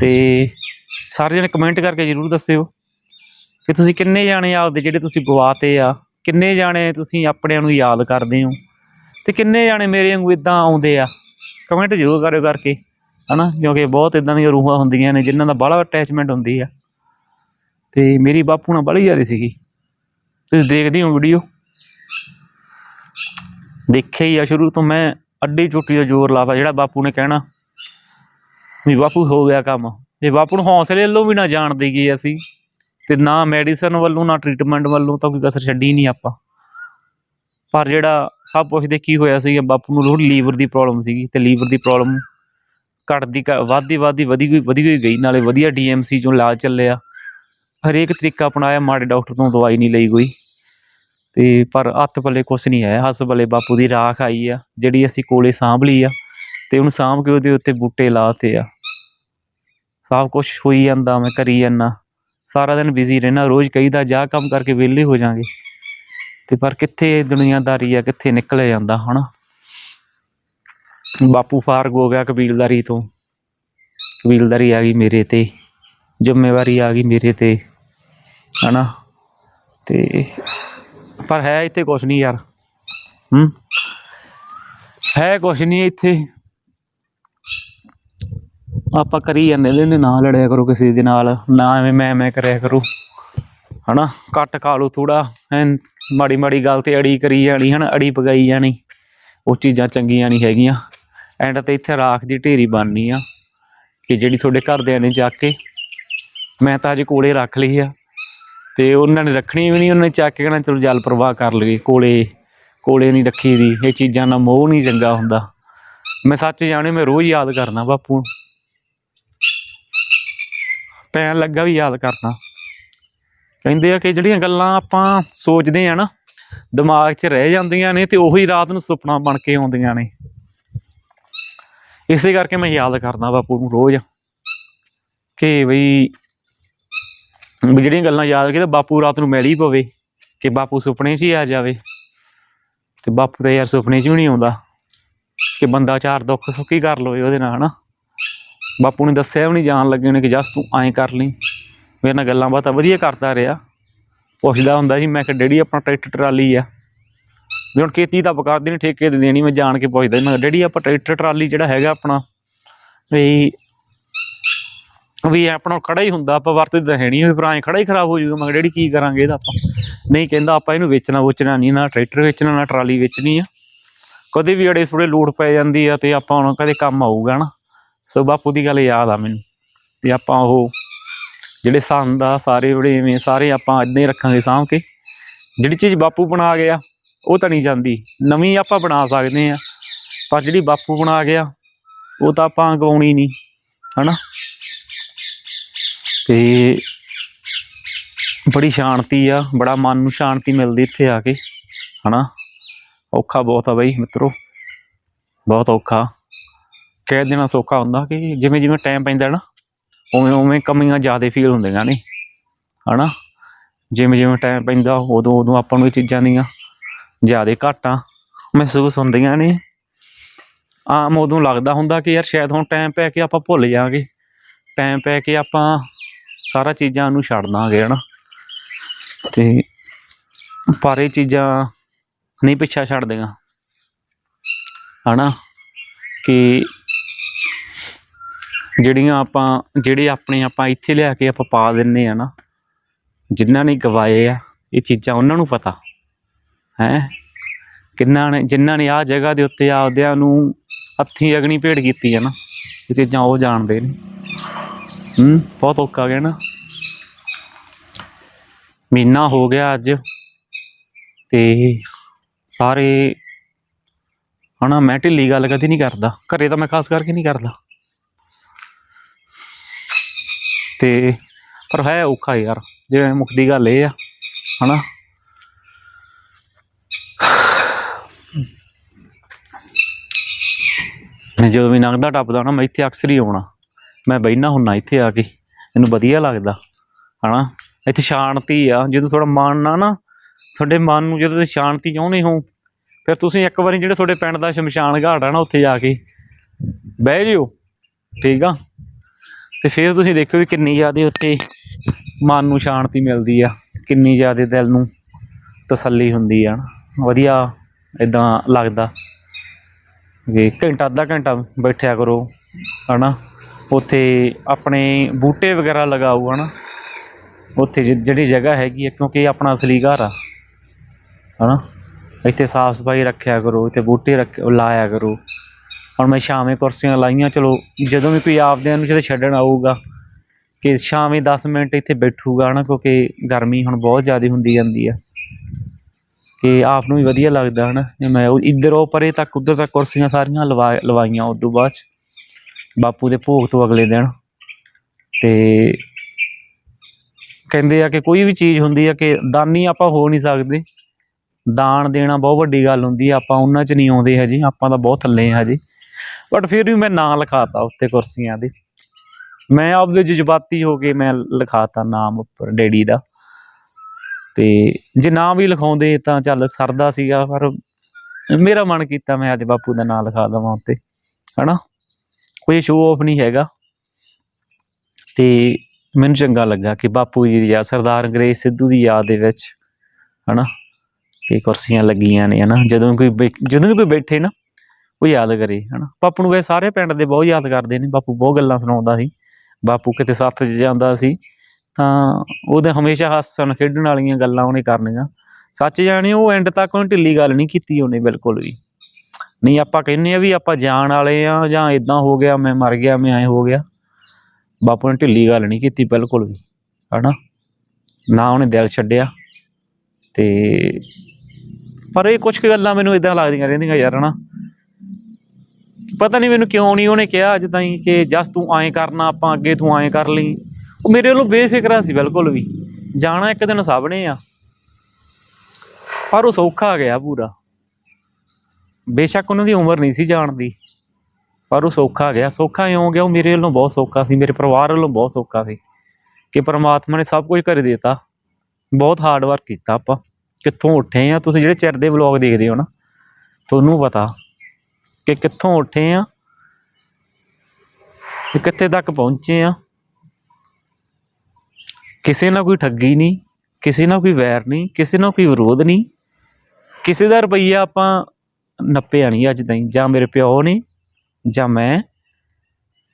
ਤੇ ਸਾਰੇ ਜਣੇ ਕਮੈਂਟ ਕਰਕੇ ਜਰੂਰ ਦੱਸਿਓ ਕਿ ਤੁਸੀਂ ਕਿੰਨੇ ਜਾਣੇ ਆਪਦੇ ਜਿਹੜੇ ਤੁਸੀਂ ਗਵਾਤੇ ਆ, ਕਿੰਨੇ ਜਾਣੇ ਤੁਸੀਂ ਆਪਣਿਆਂ ਨੂੰ ਯਾਦ ਕਰਦੇ ਹੋ ਤੇ ਕਿੰਨੇ ਜਾਣੇ ਮੇਰੇ ਵਾਂਗੂ ਇਦਾਂ ਆਉਂਦੇ ਆ। ਕਮੈਂਟ ਜ਼ਰੂਰ ਕਰਿਓ ਕਰਕੇ, ਹਨਾ? ਕਿਉਂਕਿ ਬਹੁਤ ਇਦਾਂ ਦੀਆਂ ਰੂਹਾਂ ਹੁੰਦੀਆਂ ਨੇ, ਜਿਨ੍ਹਾਂ ਦਾ ਬਾਹਲਾ ਅਟੈਚਮੈਂਟ ਹੁੰਦੀ ਆ। ਤੇ ਮੇਰੀ ਬਾਪੂ ਨਾਲ ਬੜੀ ਜ਼ਿਆਦਾ ਸੀਗੀ। ਤੁਸੀਂ ਦੇਖਦੇ ਹੋ ਵੀਡੀਓ ਦੇਖਿਆ ਹੀ ਆ ਸ਼ੁਰੂ ਤੋਂ, ਮੈਂ ਅੱਡੀ ਚੁੱਟੀ ਦਾ ਜ਼ੋਰ ਲਾਤਾ, ਜਿਹੜਾ ਬਾਪੂ ਨੇ ਕਹਿਣਾ। ਵੀ ਬਾਪੂ, ਹੋ ਗਿਆ ਕੰਮ। ਜੇ ਬਾਪੂ ਨੂੰ ਹੌਸਲੇ ਵੱਲੋਂ ਵੀ ਨਾ ਜਾਣ ਦੇਈਏ ਅਸੀਂ, ਤੇ ਨਾ ਮੈਡੀਸਨ ਵੱਲੋਂ, ਨਾ ਟ੍ਰੀਟਮੈਂਟ ਵੱਲੋਂ, ਤਾਂ ਕੋਈ ਕਸਰ ਛੱਡੀ ਨਹੀਂ ਆਪਾਂ। ਪਰ ਜਿਹੜਾ ਸਭ ਪੁੱਛਦੇ ਕੀ ਹੋਇਆ ਸੀ ਬਾਪੂ ਨੂੰ ਥੋੜੀ ਲੀਵਰ ਦੀ ਪ੍ਰੋਬਲਮ ਸੀਗੀ ਤੇ ਲੀਵਰ ਦੀ ਪ੍ਰੋਬਲਮ ਘਟਦੀ ਘ- ਵੱਧਦੀ ਵੱਧਦੀ ਵਧੀ ਗਈ ਵਧੀ ਗਈ ਗਈ, ਨਾਲੇ ਵਧੀਆ ਡੀਐਮਸੀ ਚੋਂ ਇਲਾਜ ਚੱਲਿਆ। ਹਰੇਕ ਤਰੀਕਾ ਅਪਣਾਇਆ, ਮਾੜੇ ਡਾਕਟਰ ਤੋਂ ਦਵਾਈ ਨਹੀਂ ਲਈ ਕੋਈ। ਤੇ ਪਰ ਹੱਥ ਪੱਲੇ ਕੁਛ ਨਹੀਂ ਆਇਆ, ਹੱਸ ਪੱਲੇ ਬਾਪੂ ਦੀ ਰਾਖ ਆਈ ਆ, ਜਿਹੜੀ ਅਸੀਂ ਕੋਲੇ ਸਾਂਭ ਲਈ ਆ, ਤੇ ਉਹਨੂੰ ਸਾਂਭ ਕੇ ਉਹਦੇ ਉੱਤੇ ਬੂਟੇ ਲਾਤੇ ਆ। ਸਭ ਕੁਝ ਹੋਈ ਜਾਂਦਾ, ਮੈਂ ਕਰੀ ਜਾਂਦਾ। ਸਾਰਾ ਦਿਨ ਬਿਜ਼ੀ ਰਹਿਣਾ, ਰੋਜ਼ ਕਹੀਦਾ, ਜਾ ਕੰਮ ਕਰਕੇ ਵਿਹਲੇ ਹੋ ਜਾਾਂਗੇ। ਤੇ ਪਰ ਕਿੱਥੇ ਦੁਨੀਆਦਾਰੀ ਆ, ਕਿੱਥੇ ਨਿਕਲਿਆ ਜਾਂਦਾ, ਹਨਾ? ਬਾਪੂ ਫਾਰਗ ਹੋ ਗਿਆ ਕਬੀਲਦਾਰੀ ਤੋਂ। ਕਬੀਲਦਾਰੀ ਆ ਗਈ ਮੇਰੇ ਤੇ। ਜ਼ਿੰਮੇਵਾਰੀ ਆ ਗਈ ਮੇਰੇ ਤੇ, ਹਨਾ? ਤੇ ਪਰ ਹੈ ਇੱਥੇ ਕੁਛ ਨਹੀਂ ਯਾਰ। ਹੂੰ? ਹੈ ਕੁਛ ਨਹੀਂ ਇੱਥੇ। ਆਪਾਂ ਕਰੀ ਜਾਂਦੇ ਨੇ ਨਾ ਲੜਿਆ ਕਰੋ ਕਿਸੇ ਦੇ ਨਾਲ। ਨਾ ਐਵੇਂ ਮੈਂ ਮੈਂ ਕਰਿਆ ਕਰੋ, ਹਨਾ? ਕੱਟ ਖਾ ਲਓ ਥੋੜਾ ਐ ਮਾੜੀ ਮਾੜੀ ਗੱਲ ਤੇ ਅੜੀ ਕਰੀ ਜਾਣੀ ਹਨਾ, ਅੜੀ ਪਗਾਈ ਜਾਣੀ, ਉਹ ਚੀਜ਼ਾਂ ਚੰਗੀਆਂ ਨਹੀਂ ਹੈਗੀਆਂ। ਐਂਡ ਤੇ ਇੱਥੇ ਰਾਖ ਦੀ ਢੇਰੀ ਬਣਨੀ ਆ ਕਿ ਜਿਹੜੀ ਤੁਹਾਡੇ ਘਰਦਿਆਂ ਨੇ ਚੱਕ ਕੇ, ਮੈਂ ਤਾਂ ਅਜੇ ਕੋਲੇ ਰੱਖ ਲਈ ਆ। ਤੇ ਉਹਨਾਂ ਨੇ ਰੱਖਣੀ ਵੀ ਨਹੀਂ, ਉਹਨਾਂ ਨੇ ਚੱਕ ਕੇ ਕਹਿਣਾ, ਚਲੋ ਜਲ ਪ੍ਰਵਾਹ ਕਰ ਲਈਏ, ਕੋਲੇ ਕੋਲੇ ਨਹੀਂ ਰੱਖੀ ਦੀ। ਇਹ ਚੀਜ਼ਾਂ ਨਾਲ ਮੋਹ ਨਹੀਂ ਚੰਗਾ ਹੁੰਦਾ। ਮੈਂ ਸੱਚ ਜਾਣੇ ਮੈਂ ਰੋਜ਼ ਯਾਦ ਕਰਨਾ ਬਾਪੂ ਨੂੰ। ਪੈਣ ਲੱਗਾ ਵੀ ਯਾਦ ਕਰਨਾ ਕਹਿੰਦੇ ਆ ਕਿ ਜਿਹੜੀਆਂ ਗੱਲਾਂ ਆਪਾਂ ਸੋਚਦੇ ਆ ਨਾ, ਦਿਮਾਗ 'ਚ ਰਹਿ ਜਾਂਦੀਆਂ ਨੇ ਤੇ ਉਹੀ ਰਾਤ ਨੂੰ ਸੁਪਨਾ ਬਣ ਕੇ ਆਉਂਦੀਆਂ ਨੇ। ਇਸੇ ਕਰਕੇ ਮੈਂ ਯਾਦ ਕਰਦਾ ਬਾਪੂ ਨੂੰ ਰੋਜ਼ ਕਿ ਬਈ ਵੀ ਜਿਹੜੀਆਂ ਗੱਲਾਂ ਯਾਦ ਰੱਖੀ ਤਾਂ ਬਾਪੂ ਰਾਤ ਨੂੰ ਮਿਲ ਹੀ ਪਵੇ, ਕਿ ਬਾਪੂ ਸੁਪਨੇ 'ਚ ਹੀ ਆ ਜਾਵੇ। ਤੇ ਬਾਪੂ ਤਾਂ ਯਾਰ ਸੁਪਨੇ 'ਚ ਵੀ ਨਹੀਂ ਆਉਂਦਾ, ਕਿ ਬੰਦਾ ਚਾਰ ਦੁੱਖ ਸੁੱਖੀ ਕਰ ਲਵੇ ਉਹਦੇ ਨਾਲ ਹਨਾ ਬਾਪੂ ਨੇ ਦੱਸਿਆ ਵੀ ਨਹੀਂ ਜਾਣ ਲੱਗੇ ਨੇ ਕਿ ਜਸ ਤੂੰ ਐਂ ਕਰ ਲਈ। ਮੇਰੇ ਨਾਲ ਗੱਲਾਂ ਬਾਤਾਂ ਵਧੀਆ ਕਰਦਾ ਰਿਹਾ। ਪੁੱਛਦਾ ਹੁੰਦਾ ਸੀ ਮੈਂ ਕਿ ਡੈਡੀ ਆਪਣਾ ਟਰੈਕਟਰ ਟਰਾਲੀ ਆ। ਵੀ ਹੁਣ ਖੇਤੀ ਤਾਂ ਪਕਾਰਦੇ ਨਹੀਂ ਠੇਕੇ ਤੇ ਦੇਣੀ ਮੈਂ ਜਾਣ ਕੇ ਪੁੱਛਦਾ ਸੀ, ਮੈਂ ਡੈਡੀ ਆਪਾਂ ਟਰੈਕਟਰ ਟਰਾਲੀ ਜਿਹੜਾ ਹੈਗਾ ਆਪਣਾ ਵੀ ਵੀ ਆਪਣਾ ਖੜਾ ਹੀ ਹੁੰਦਾ ਆਪਾਂ ਵਰਤਦੇ ਤਾਂ ਹੈ ਨਹੀਂ ਵੀ ਭਰਾ ਖੜਾ ਹੀ ਖਰਾਬ ਹੋ ਜਾਊਗਾ। ਮੈਂ ਡੈਡੀ ਕੀ ਕਰਾਂਗੇ ਇਹਦਾ ਆਪਾਂ? ਨਹੀਂ ਕਹਿੰਦਾ ਆਪਾਂ ਇਹਨੂੰ ਵੇਚਣਾ ਵੁਚਣਾ ਨਹੀਂ ਨਾ ਟਰੈਕਟਰ ਵੇਚਣਾ ਨਾ ਟਰਾਲੀ ਵੇਚਣੀ ਆ। ਕਦੇ ਵੀ ਅੜੇ ਥੋੜੇ ਲੋਡ ਪੈ ਜਾਂਦੀ ਆ ਤੇ ਆਪਾਂ ਹੁਣ ਕਦੇ ਕੰਮ ਆਊਗਾ ਨਾ। ਸੋ ਬਾਪੂ ਦੀ ਗੱਲ ਯਾਦ ਆ ਮੈਨੂੰ ਤੇ ਆਪਾਂ ਉਹ ਜਿਹੜੇ ਸੰਦ ਆ, ਸਾਰੇ ਵੜੇਵੇਂ ਸਾਰੇ ਆਪਾਂ ਇੱਦਾਂ ਹੀ ਰੱਖਾਂਗੇ ਸਾਂਭ ਕੇ। ਜਿਹੜੀ ਚੀਜ਼ ਬਾਪੂ ਬਣਾ ਗਿਆ ਉਹ ਤਾਂ ਨਹੀਂ ਜਾਂਦੀ। ਨਵੀਂ ਆਪਾਂ ਬਣਾ ਸਕਦੇ ਆ, ਪਰ ਜਿਹੜੀ ਬਾਪੂ ਬਣਾ ਗਿਆ ਉਹ ਤਾਂ ਆਪਾਂ ਗਵਾਉਣੀ ਨਹੀਂ, ਹਨਾ? ਤੇ ਬੜੀ ਸ਼ਾਂਤੀ ਆ, ਬੜਾ ਮਨ ਨੂੰ ਸ਼ਾਂਤੀ ਮਿਲਦੀ ਇੱਥੇ ਆ ਕੇ, ਹਨਾ? ਔਖਾ ਬਹੁਤ ਆ ਬਈ, ਮਿੱਤਰੋ। ਬਹੁਤ ਔਖਾ। ਕਹਿ ਦੇਣਾ ਸੌਖਾ ਹੁੰਦਾ ਕਿ ਜਿਵੇਂ ਜਿਵੇਂ ਟਾਈਮ ਪੈਂਦਾ ਨਾ ਉਵੇਂ ਉਵੇਂ ਕਮੀਆਂ ਜ਼ਿਆਦਾ ਫੀਲ ਹੁੰਦੀਆਂ ਨੇ, ਹਨਾ? ਜਿਵੇਂ ਜਿਵੇਂ ਟਾਈਮ ਪੈਂਦਾ, ਉਦੋਂ ਉਦੋਂ ਆਪਾਂ ਨੂੰ ਇਹ ਚੀਜ਼ਾਂ ਦੀਆਂ ਜ਼ਿਆਦਾ ਘਾਟਾਂ ਮਹਿਸੂਸ ਹੁੰਦੀਆਂ ਨੇ। ਆਮ ਉਦੋਂ ਲੱਗਦਾ ਹੁੰਦਾ ਕਿ ਯਾਰ ਸ਼ਾਇਦ ਹੁਣ ਟਾਈਮ ਪੈ ਕੇ ਆਪਾਂ ਭੁੱਲ ਜਾਾਂਗੇ ਟਾਈਮ ਪੈ ਕੇ ਆਪਾਂ ਸਾਰਾ ਚੀਜ਼ਾਂ ਨੂੰ ਛੱਡ ਦਾਂਗੇ, ਹਨਾ? ਤੇ ਪਰ ਇਹ ਚੀਜ਼ਾਂ ਨਹੀਂ ਪਿੱਛਾ ਛੱਡਦੀਆਂ, ਹਨਾ? ਕਿ ਜਿਹੜੀਆਂ ਆਪਾਂ, ਜਿਹੜੇ ਆਪਣੇ ਆਪਾਂ ਇੱਥੇ ਲਿਆ ਕੇ ਆਪਾਂ ਪਾ ਦਿੰਨੇ ਆ ਨਾ, ਜਿਨ੍ਹਾਂ ਨੇ ਗਵਾਏ ਆ, ਇਹ ਚੀਜ਼ਾਂ ਉਹਨਾਂ ਨੂੰ ਪਤਾ। ਹੈ? ਕਿੰਨਾ ਨੇ, ਜਿਨ੍ਹਾਂ ਨੇ ਆ ਜਗ੍ਹਾ ਦੇ ਉੱਤੇ ਆਪਦਿਆਂ ਨੂੰ ਹੱਥੀਂ ਅਗਨੀ ਭੇਟ ਕੀਤੀ ਹੈ ਨਾ, ਇਹ ਚੀਜ਼ਾਂ ਉਹ ਜਾਣਦੇ ਨੇ। ਹੂੰ? ਬਹੁਤ ਔਖਾ ਗਿਆ ਨਾ। ਮਹੀਨਾ ਹੋ ਗਿਆ ਅੱਜ, ਤੇ ਸਾਰੇ, ਹਨਾ, ਮੈਂ ਢਿੱਲੀ ਗੱਲ ਕਦੀ ਨਹੀਂ ਕਰਦਾ। ਘਰੇ ਤਾਂ ਮੈਂ ਖਾਸ ਕਰਕੇ ਨਹੀਂ ਕਰਦਾ। ਤੇ ਪਰ ਹੈ ਔਖਾ ਯਾਰ, ਜਿਵੇਂ ਮੁੱਖ ਦੀ ਗੱਲ ਇਹ ਆ, ਹਨਾ? ਮੈਂ ਜਦੋਂ ਵੀ ਲੰਘਦਾ ਟੱਪਦਾ ਨਾ, ਮੈਂ ਇੱਥੇ ਅਕਸਰ ਹੀ ਆਉਣਾ। ਮੈਂ ਬੈਠਣਾ ਹੁੰਨਾ ਇੱਥੇ ਆ ਕੇ, ਮੈਨੂੰ ਵਧੀਆ ਲੱਗਦਾ, ਹਨਾ? ਇੱਥੇ ਸ਼ਾਂਤੀ ਆ, ਜਦੋਂ ਥੋੜਾ ਮਨ ਨਾ ਨਾ, ਤੁਹਾਡੇ ਮਨ ਨੂੰ ਜਦੋਂ ਤੁਸੀਂ ਸ਼ਾਂਤੀ ਚਾਹੁੰਦੇ ਹੋ, ਫਿਰ ਤੁਸੀਂ ਇੱਕ ਵਾਰੀ ਜਿਹੜੇ ਤੁਹਾਡੇ ਪਿੰਡ ਦਾ ਸ਼ਮਸ਼ਾਨ ਘਾਟ ਆ ਨਾ, ਉੱਥੇ ਜਾ ਕੇ ਬਹਿ ਜਿਓ, ਠੀਕ ਆ? ਤੇ ਫਿਰ ਤੁਸੀਂ ਦੇਖੋ ਵੀ ਕਿੰਨੀ ਜ਼ਿਆਦਾ ਉੱਥੇ ਮਨ ਨੂੰ ਸ਼ਾਂਤੀ ਮਿਲਦੀ ਆ, ਕਿੰਨੀ ਜ਼ਿਆਦਾ ਦਿਲ ਨੂੰ ਤਸੱਲੀ ਹੁੰਦੀ ਆ ਨਾ। ਵਧੀਆ ਇਦਾਂ ਲੱਗਦਾ ਵੀ ਘੰਟਾ, ਅੱਧਾ ਘੰਟਾ ਬੈਠਿਆ ਕਰੋ, ਹਨਾ। ਉੱਥੇ ਆਪਣੇ ਬੂਟੇ ਵਗੈਰਾ ਲਗਾਓ, ਹਨਾ। ਉੱਥੇ ਜਿ- ਜਿਹੜੀ ਜਗ੍ਹਾ ਹੈਗੀ ਆ, ਕਿਉਂਕਿ ਆਪਣਾ ਅਸਲੀ ਘਰ ਆ, ਹਨਾ। ਇੱਥੇ ਸਾਫ਼ ਸਫ਼ਾਈ ਰੱਖਿਆ ਕਰੋ, ਇੱਥੇ ਬੂਟੇ ਰੱਖ, ਲਾਇਆ ਕਰੋ। ਹੁਣ ਮੈਂ ਸ਼ਾਮੇ ਕੁਰਸੀਆਂ ਲਾਈਆਂ, ਚਲੋ ਜਦੋਂ ਵੀ ਕੋਈ ਆਪਦਿਆਂ ਨੂੰ ਜਦੋਂ ਛੱਡਣ ਆਊਗਾ ਕਿ ਸ਼ਾਮੇ 10 ਮਿੰਟ ਇੱਥੇ ਬੈਠੂਗਾ ਨਾ ਕਿਉਂਕਿ ਗਰਮੀ ਹੁਣ ਬਹੁਤ ਜ਼ਿਆਦਾ ਹੁੰਦੀ ਜਾਂਦੀ ਆ। ਕਿ ਆਪ ਨੂੰ ਵੀ ਵਧੀਆ ਲੱਗਦਾ ਹਨਾ, ਜੇ ਮੈਂ ਉਹ ਇੱਧਰ ਉਹ ਪਰੇ ਤੱਕ, ਉੱਧਰ ਤੱਕ ਕੁਰਸੀਆਂ ਸਾਰੀਆਂ ਲਵਾ, ਲਵਾਈਆਂ ਉਦੋਂ ਬਾਅਦ ਚ, ਬਾਪੂ ਦੇ ਭੋਗ ਤੋਂ ਅਗਲੇ ਦਿਨ। ਤੇ ਕਹਿੰਦੇ ਆ ਕਿ ਕੋਈ ਵੀ ਚੀਜ਼ ਹੁੰਦੀ ਆ ਕਿ ਦਾਨੀ ਆਪਾਂ ਹੋ ਨਹੀਂ ਸਕਦੇ। ਦਾਨ ਦੇਣਾ ਬਹੁਤ ਵੱਡੀ ਗੱਲ ਹੁੰਦੀ ਆ, ਆਪਾਂ ਉਹਨਾਂ 'ਚ ਨਹੀਂ ਆਉਂਦੇ ਹਜੇ ਆਪਾਂ ਤਾਂ ਬਹੁਤ ਥੱਲੇ ਆ ਹਜੇ। ਬਟ ਫਿਰ ਵੀ ਮੈਂ ਨਾਂ ਲਿਖਾਤਾ ਉੱਤੇ ਕੁਰਸੀਆਂ ਦੇ ਮੈਂ ਆਪਦੇ ਜਜ਼ਬਾਤੀ ਹੋ ਕੇ ਮੈਂ ਲਿਖਾਤਾ ਨਾਮ ਉੱਪਰ, ਡੈਡੀ ਦਾ। ਤੇ ਜੇ ਨਾਂ ਵੀ ਲਿਖਾਉਂਦੇ ਤਾਂ ਚੱਲ ਸਰਦਾ ਸੀਗਾ, ਪਰ ਮੇਰਾ ਮਨ ਕੀਤਾ ਮੈਂ ਅੱਜ ਬਾਪੂ ਦਾ ਨਾਂ ਲਿਖਾ ਦਵਾਂ ਉੱਤੇ, ਹਨਾ? ਕੋਈ ਸ਼ੋਅ ਆਫ ਨਹੀਂ ਹੈਗਾ। ਤੇ ਮੈਨੂੰ ਚੰਗਾ ਲੱਗਾ ਕਿ ਬਾਪੂ ਜੀ ਦੀ ਯਾਦ, ਸਰਦਾਰ ਅੰਗਰੇਜ਼ ਸਿੱਧੂ ਦੀ ਯਾਦ ਦੇ ਵਿੱਚ, ਹਨਾ? ਕਿ ਕੁਰਸੀਆਂ ਲੱਗੀਆਂ ਨੇ, ਹਨਾ? ਜਦੋਂ ਕੋਈ ਜਦੋਂ ਵੀ ਕੋਈ ਬੈਠੇ ਨਾ ਉਹ ਯਾਦ ਕਰੇ, ਹਨਾ? ਬਾਪੂ ਨੂੰ ਵੇ ਸਾਰੇ ਪਿੰਡ ਦੇ ਬਹੁਤ ਯਾਦ ਕਰਦੇ ਨੇ। ਬਾਪੂ ਬਹੁਤ ਗੱਲਾਂ ਸੁਣਾਉਂਦਾ ਸੀ। ਬਾਪੂ ਕਿਤੇ ਸੱਥ 'ਚ ਜਾਂਦਾ ਸੀ, ਤਾਂ ਉਹਦੇ ਹਮੇਸ਼ਾ ਹੱਸਣ, ਖੇਡਣ ਵਾਲੀਆਂ ਗੱਲਾਂ ਉਹਨੇ ਕਰਨੀਆਂ। ਸੱਚ ਜਾਣੀ, ਉਹ ਐਂਡ ਤੱਕ ਉਹਨੇ ਢਿੱਲੀ ਗੱਲ ਨਹੀਂ ਕੀਤੀ ਉਹਨੇ, ਬਿਲਕੁਲ ਵੀ। ਨਹੀਂ, ਆਪਾਂ ਕਹਿੰਨੇ ਆ ਵੀ ਆਪਾਂ ਜਾਣ ਵਾਲੇ ਆ, ਜਾਂ ਇਦਾਂ ਹੋ ਗਿਆ, ਮੈਂ ਮਰ ਗਿਆ, ਮੈਂ ਐ ਹੋ ਗਿਆ। ਬਾਪੂ ਨੇ ਢਿੱਲੀ ਗੱਲ ਨਹੀਂ ਕੀਤੀ, ਬਿਲਕੁਲ ਵੀ, ਹਨਾ? ਨਾ ਉਹਨੇ ਦਿਲ ਛੱਡਿਆ। ਤੇ ਪਰ ਇਹ ਕੁਝ ਕੁ ਗੱਲਾਂ ਮੈਨੂੰ ਇਦਾਂ ਲੱਗਦੀਆਂ ਰਹਿੰਦੀਆਂ ਯਾਰ, ਹਨਾ? ਪਤਾ ਨਹੀਂ ਮੈਨੂੰ ਕਿਉਂ ਨਹੀਂ ਉਹਨੇ ਕਿਹਾ ਅੱਜ ਤਾਈਂ ਕਿ ਜਸ ਤੂੰ ਐਂ ਕਰਨਾ, ਆਪਾਂ ਅੱਗੇ ਤੂੰ ਐਂ ਕਰ ਲਈ। ਉਹ ਮੇਰੇ ਵੱਲੋਂ ਬੇਫਿਕਰਾ ਸੀ ਬਿਲਕੁਲ ਵੀ। ਜਾਣਾ ਇੱਕ ਦਿਨ ਸਭ ਨੇ ਆ। ਪਰ ਉਹ ਸੌਖਾ ਗਿਆ ਪੂਰਾ। ਬੇਸ਼ੱਕ ਉਹਨਾਂ ਦੀ ਉਮਰ ਨਹੀਂ ਸੀ ਜਾਣ ਦੀ। ਪਰ ਉਹ ਸੌਖਾ ਗਿਆ। ਸੌਖਾ ਇਉਂ ਗਿਆ, ਉਹ ਮੇਰੇ ਵੱਲੋਂ ਬਹੁਤ ਸੌਖਾ ਸੀ, ਮੇਰੇ ਪਰਿਵਾਰ ਵੱਲੋਂ ਬਹੁਤ ਸੌਖਾ ਸੀ। ਕਿ ਪ੍ਰਮਾਤਮਾ ਨੇ ਸਭ ਕੁਝ ਕਰ ਦਿੱਤਾ। ਬਹੁਤ ਹਾਰਡ ਵਰਕ ਕੀਤਾ ਆਪਾਂ। ਕਿੱਥੋਂ ਉੱਠੇ ਆ? ਤੁਸੀਂ ਜਿਹੜੇ ਚਿਰ ਦੇ ਵਲੌਗ ਦੇਖਦੇ ਹੋ ਨਾ, ਤੁਹਾਨੂੰ ਪਤਾ। ਕਿ ਕਿੱਥੋਂ ਉੱਠੇ ਆ ਤੇ ਕਿੱਥੇ ਤੱਕ ਪਹੁੰਚੇ ਆ। ਕਿਸੇ ਨਾਲ ਕੋਈ ਠੱਗੀ ਨਹੀਂ, ਕਿਸੇ ਨਾਲ ਕੋਈ ਵੈਰ ਨਹੀਂ, ਕਿਸੇ ਨਾਲ ਕੋਈ ਵਿਰੋਧ ਨਹੀਂ। ਕਿਸੇ ਦਾ ਰੁਪਈਆ ਆਪਾਂ ਨੱਪਿਆ ਨਹੀਂ ਅੱਜ ਤਾਈਂ, ਜਾਂ ਮੇਰੇ ਪਿਓ ਨੇ, ਜਾਂ ਮੈਂ,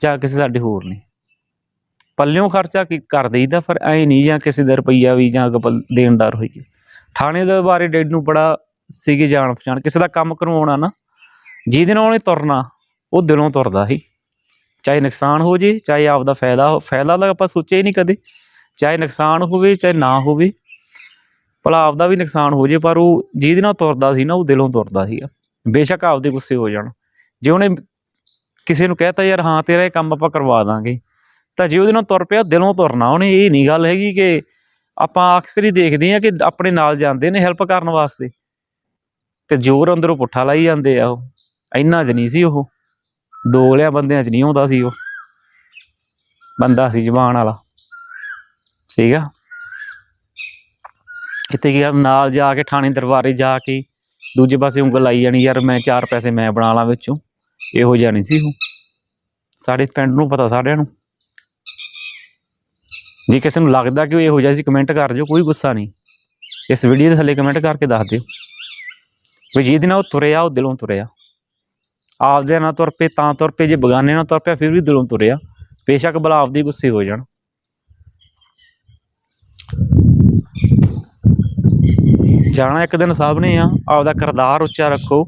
ਜਾਂ ਕਿਸੇ ਸਾਡੇ ਹੋਰ ਨੇ। ਪੱਲਿਓਂ ਖਰਚਾ ਕਰ ਦੇਈਦਾ, ਪਰ ਐ ਨਹੀਂ ਜਾਂ ਕਿਸੇ ਦਾ ਰੁਪਈਆ ਵੀ ਜਾਂ ਗਪਲ ਦੇਣਦਾਰ ਹੋਈਏ। ਥਾਣੇ ਦੇ ਬਾਰੇ ਡੈਡ ਨੂੰ ਬੜਾ ਸੀਗੇ ਜਾਣ ਪਛਾਣ ਕਿਸੇ ਦਾ ਕੰਮ ਕਰਵਾਉਣਾ ਨਾ। ਜਿਹਦੇ ਨਾਲ ਉਹਨੇ ਤੁਰਨਾ, ਉਹ ਦਿਲੋਂ ਤੁਰਦਾ ਸੀ। ਚਾਹੇ ਨੁਕਸਾਨ ਹੋ ਜੇ, ਚਾਹੇ ਆਪਦਾ ਫਾਇਦਾ ਹੋ, ਫਾਇਦਾ ਤਾਂ ਆਪਾਂ ਸੋਚਿਆ ਹੀ ਨਹੀਂ ਕਦੇ। ਚਾਹੇ ਨੁਕਸਾਨ ਹੋਵੇ, ਚਾਹੇ ਨਾ ਹੋਵੇ, ਭਲਾ ਆਪਦਾ ਵੀ ਨੁਕਸਾਨ ਹੋ ਜੇ, ਪਰ ਉਹ ਜਿਹਦੇ ਨਾਲ ਤੁਰਦਾ ਸੀ ਨਾ, ਉਹ ਦਿਲੋਂ ਤੁਰਦਾ ਸੀਗਾ ਬੇਸ਼ੱਕ ਆਪਦੇ ਗੁੱਸੇ ਹੋ ਜਾਣ। ਜੇ ਉਹਨੇ ਕਿਸੇ ਨੂੰ ਕਹਿਤਾ, ਯਾਰ ਹਾਂ, ਤੇਰਾ ਇਹ ਕੰਮ ਆਪਾਂ ਕਰਵਾ ਦਾਂਗੇ। ਤਾਂ ਜੇ ਉਹਦੇ ਨਾਲ ਤੁਰ ਪਿਆ, ਦਿਲੋਂ ਤੁਰਨਾ ਉਹਨੇ, ਇਹ ਨਹੀਂ ਗੱਲ ਹੈਗੀ ਕਿ ਆਪਾਂ ਅਕਸਰ ਹੀ ਦੇਖਦੇ ਆ ਕਿ ਆਪਣੇ ਨਾਲ ਜਾਂਦੇ ਨੇ ਹੈਲਪ ਕਰਨ ਵਾਸਤੇ। ਤੇ ਜ਼ੋਰ ਅੰਦਰੋਂ ਪੁੱਠਾ ਲਾਈ ਜਾਂਦੇ ਆ ਉਹ। ਇੰਨਾ ਚ ਨਹੀਂ ਸੀ ਉਹ। ਦੋਗਲਿਆਂ ਬੰਦਿਆਂ ਚ ਨਹੀਂ ਆਉਂਦਾ ਸੀ ਉਹ। ਬੰਦਾ ਸੀ ਜ਼ਬਾਨ ਵਾਲਾ। ਠੀਕ ਆ? ਇੱਥੇ ਕੀ ਆ? ਨਾਲ ਜਾ ਕੇ ਥਾਣੇ ਦਰਬਾਰੇ ਜਾ ਕੇ ਦੂਜੇ ਪਾਸੇ ਉਂਗਲ ਲਾਈ ਜਾਣੀ, ਯਾਰ ਮੈਂ ਚਾਰ ਪੈਸੇ ਮੈਂ ਬਣਾ ਲਾਂ ਵਿੱਚੋਂ। ਇਹੋ ਜਿਹਾ ਨਹੀਂ ਸੀ ਉਹ। ਸਾਡੇ ਪਿੰਡ ਨੂੰ ਪਤਾ ਸਾਰਿਆਂ ਨੂੰ। ਜੇ ਕਿਸੇ ਨੂੰ ਲੱਗਦਾ ਕਿ ਉਹ ਇਹੋ ਜਿਹਾ ਸੀ, ਕਮੈਂਟ ਕਰ ਦਿਓ, ਕੋਈ ਗੁੱਸਾ ਨਹੀਂ। ਇਸ ਵੀਡੀਓ ਦੇ ਥੱਲੇ ਕਮੈਂਟ ਕਰਕੇ ਦੱਸ ਦਿਓ। ਵੀ ਜਿਹਦੇ ਨਾਲ ਉਹ ਤੁਰਿਆ, ਉਹ ਦਿਲੋਂ ਤੁਰਿਆ। ਆਪਦੇ ਨਾਲ ਤੁਰ ਪਏ, ਤਾਂ ਤੁਰ ਪਏ, ਜੇ ਬਗਾਨੇ ਨਾਲ ਤੁਰ ਪਿਆ, ਫਿਰ ਵੀ ਦਿਲੋਂ ਤੁਰਿਆ। ਬੇਸ਼ੱਕ ਭਲਾ ਆਪਦੇ ਗੁੱਸੇ ਹੋ ਜਾਣ। ਜਾਣਾ ਇੱਕ ਦਿਨ ਸਭ ਨੇ ਆ, ਆਪਦਾ ਕਿਰਦਾਰ ਉੱਚਾ ਰੱਖੋ,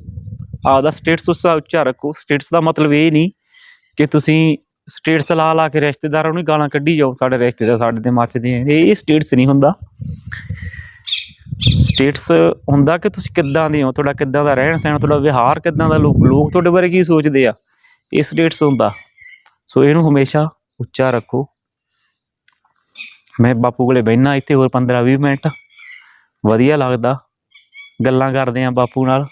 ਆਪਦਾ ਸਟੇਟਸ ਉੱਚਾ ਉੱਚਾ ਰੱਖੋ। ਸਟੇਟਸ ਦਾ ਮਤਲਬ ਇਹ ਨਹੀਂ ਕਿ ਤੁਸੀਂ ਸਟੇਟਸ ਲਾ ਲਾ ਕੇ ਰਿਸ਼ਤੇਦਾਰਾਂ ਨੂੰ ਗਾਲਾਂ ਕੱਢੀ ਜਾਓ, ਸਾਡੇ ਰਿਸ਼ਤੇਦਾਰ ਸਾਡੇ ਤੇ ਮੱਚਦੇ ਆ। ਇਹ ਸਟੇਟਸ ਨਹੀਂ ਹੁੰਦਾ। ਸਟੇਟਸ ਹੁੰਦਾ ਕਿ ਤੁਸੀਂ ਕਿੱਦਾਂ ਦੇ ਹੋ? ਤੁਹਾਡਾ ਕਿੱਦਾਂ ਦਾ ਰਹਿਣ ਸਹਿਣ, ਤੁਹਾਡਾ ਵਿਹਾਰ ਕਿੱਦਾਂ ਦਾ? ਲੋਕ ਲੋਕ ਤੁਹਾਡੇ ਬਾਰੇ ਕੀ ਸੋਚਦੇ ਆ? ਇਹ ਸਟੇਟਸ ਹੁੰਦਾ। ਸੋ ਇਹਨੂੰ ਹਮੇਸ਼ਾ ਉੱਚਾ ਰੱਖੋ। ਮੈਂ ਬਾਪੂ ਕੋਲੇ ਬਹਿਣਾ ਇੱਥੇ ਹੋਰ 15 20 ਮਿੰਟ। ਵਧੀਆ ਲੱਗਦਾ। ਗੱਲਾਂ ਕਰਦੇ ਆ ਬਾਪੂ ਨਾਲ।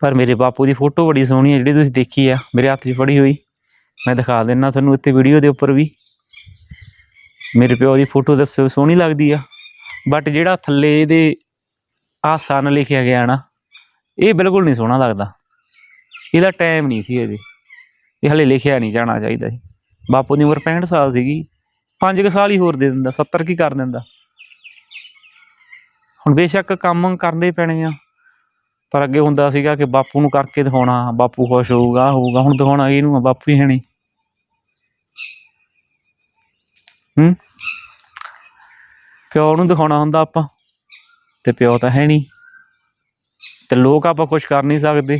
ਪਰ ਮੇਰੇ ਬਾਪੂ ਦੀ ਫੋਟੋ ਬੜੀ ਸੋਹਣੀ ਹੈ ਜਿਹੜੀ ਤੁਸੀਂ ਦੇਖੀ ਆ। ਮੇਰੇ ਹੱਥ 'ਚ ਫੜੀ ਹੋਈ। ਮੈਂ ਦਿਖਾ ਦਿੰਨਾ ਤੁਹਾਨੂੰ ਇੱਥੇ ਵੀਡੀਓ ਦੇ ਉੱਪਰ ਵੀ। ਮੇਰੇ ਪਿਓ ਦੀ ਫੋਟੋ ਦੱਸੋ, ਸੋਹਣੀ ਲੱਗਦੀ ਆ। ਬਟ ਜਿਹੜਾ ਥੱਲੇ ਇਹਦੇ ਆਹ ਸਨ ਲਿਖਿਆ ਗਿਆ ਨਾ ਇਹ ਬਿਲਕੁਲ ਨਹੀਂ ਸੋਹਣਾ ਲੱਗਦਾ। ਇਹਦਾ ਟਾਈਮ ਨਹੀਂ ਸੀ ਅਜੇ। ਇਹ ਹਲੇ ਲਿਖਿਆ ਨਹੀਂ ਜਾਣਾ ਚਾਹੀਦਾ ਸੀ। ਬਾਪੂ ਦੀ ਉਮਰ 65 ਸਾਲ ਸੀਗੀ। 5 ਕੁ ਸਾਲ ਹੀ ਹੋਰ ਦੇ ਦਿੰਦਾ 70 ਕੀ ਕਰ ਦਿੰਦਾ। ਹੁਣ ਬੇਸ਼ੱਕ ਕੰਮ ਕਰਨੇ ਪੈਣੇ ਆ। ਪਰ ਅੱਗੇ ਹੁੰਦਾ ਸੀਗਾ ਕਿ ਬਾਪੂ ਨੂੰ ਕਰਕੇ ਦਿਖਾਉਣਾ ਬਾਪੂ ਖੁਸ਼ ਹੋਊਗਾ ਹੋਊਗਾ। ਹੁਣ ਦਿਖਾਉਣਾ ਇਹਨੂੰ ਆ, ਬਾਪੂ ਹੀ ਹੈ ਨਹੀਂ। ਹੂੰ? ਪਿਓ ਨੂੰ ਦਿਖਾਉਣਾ ਹੁੰਦਾ ਆਪਾਂ, ਤੇ ਪਿਓ ਤਾਂ ਹੈ ਨਹੀਂ। ਤੇ ਲੋਕ ਆਪਾਂ ਕੁਝ ਕਰ ਨਹੀਂ ਸਕਦੇ।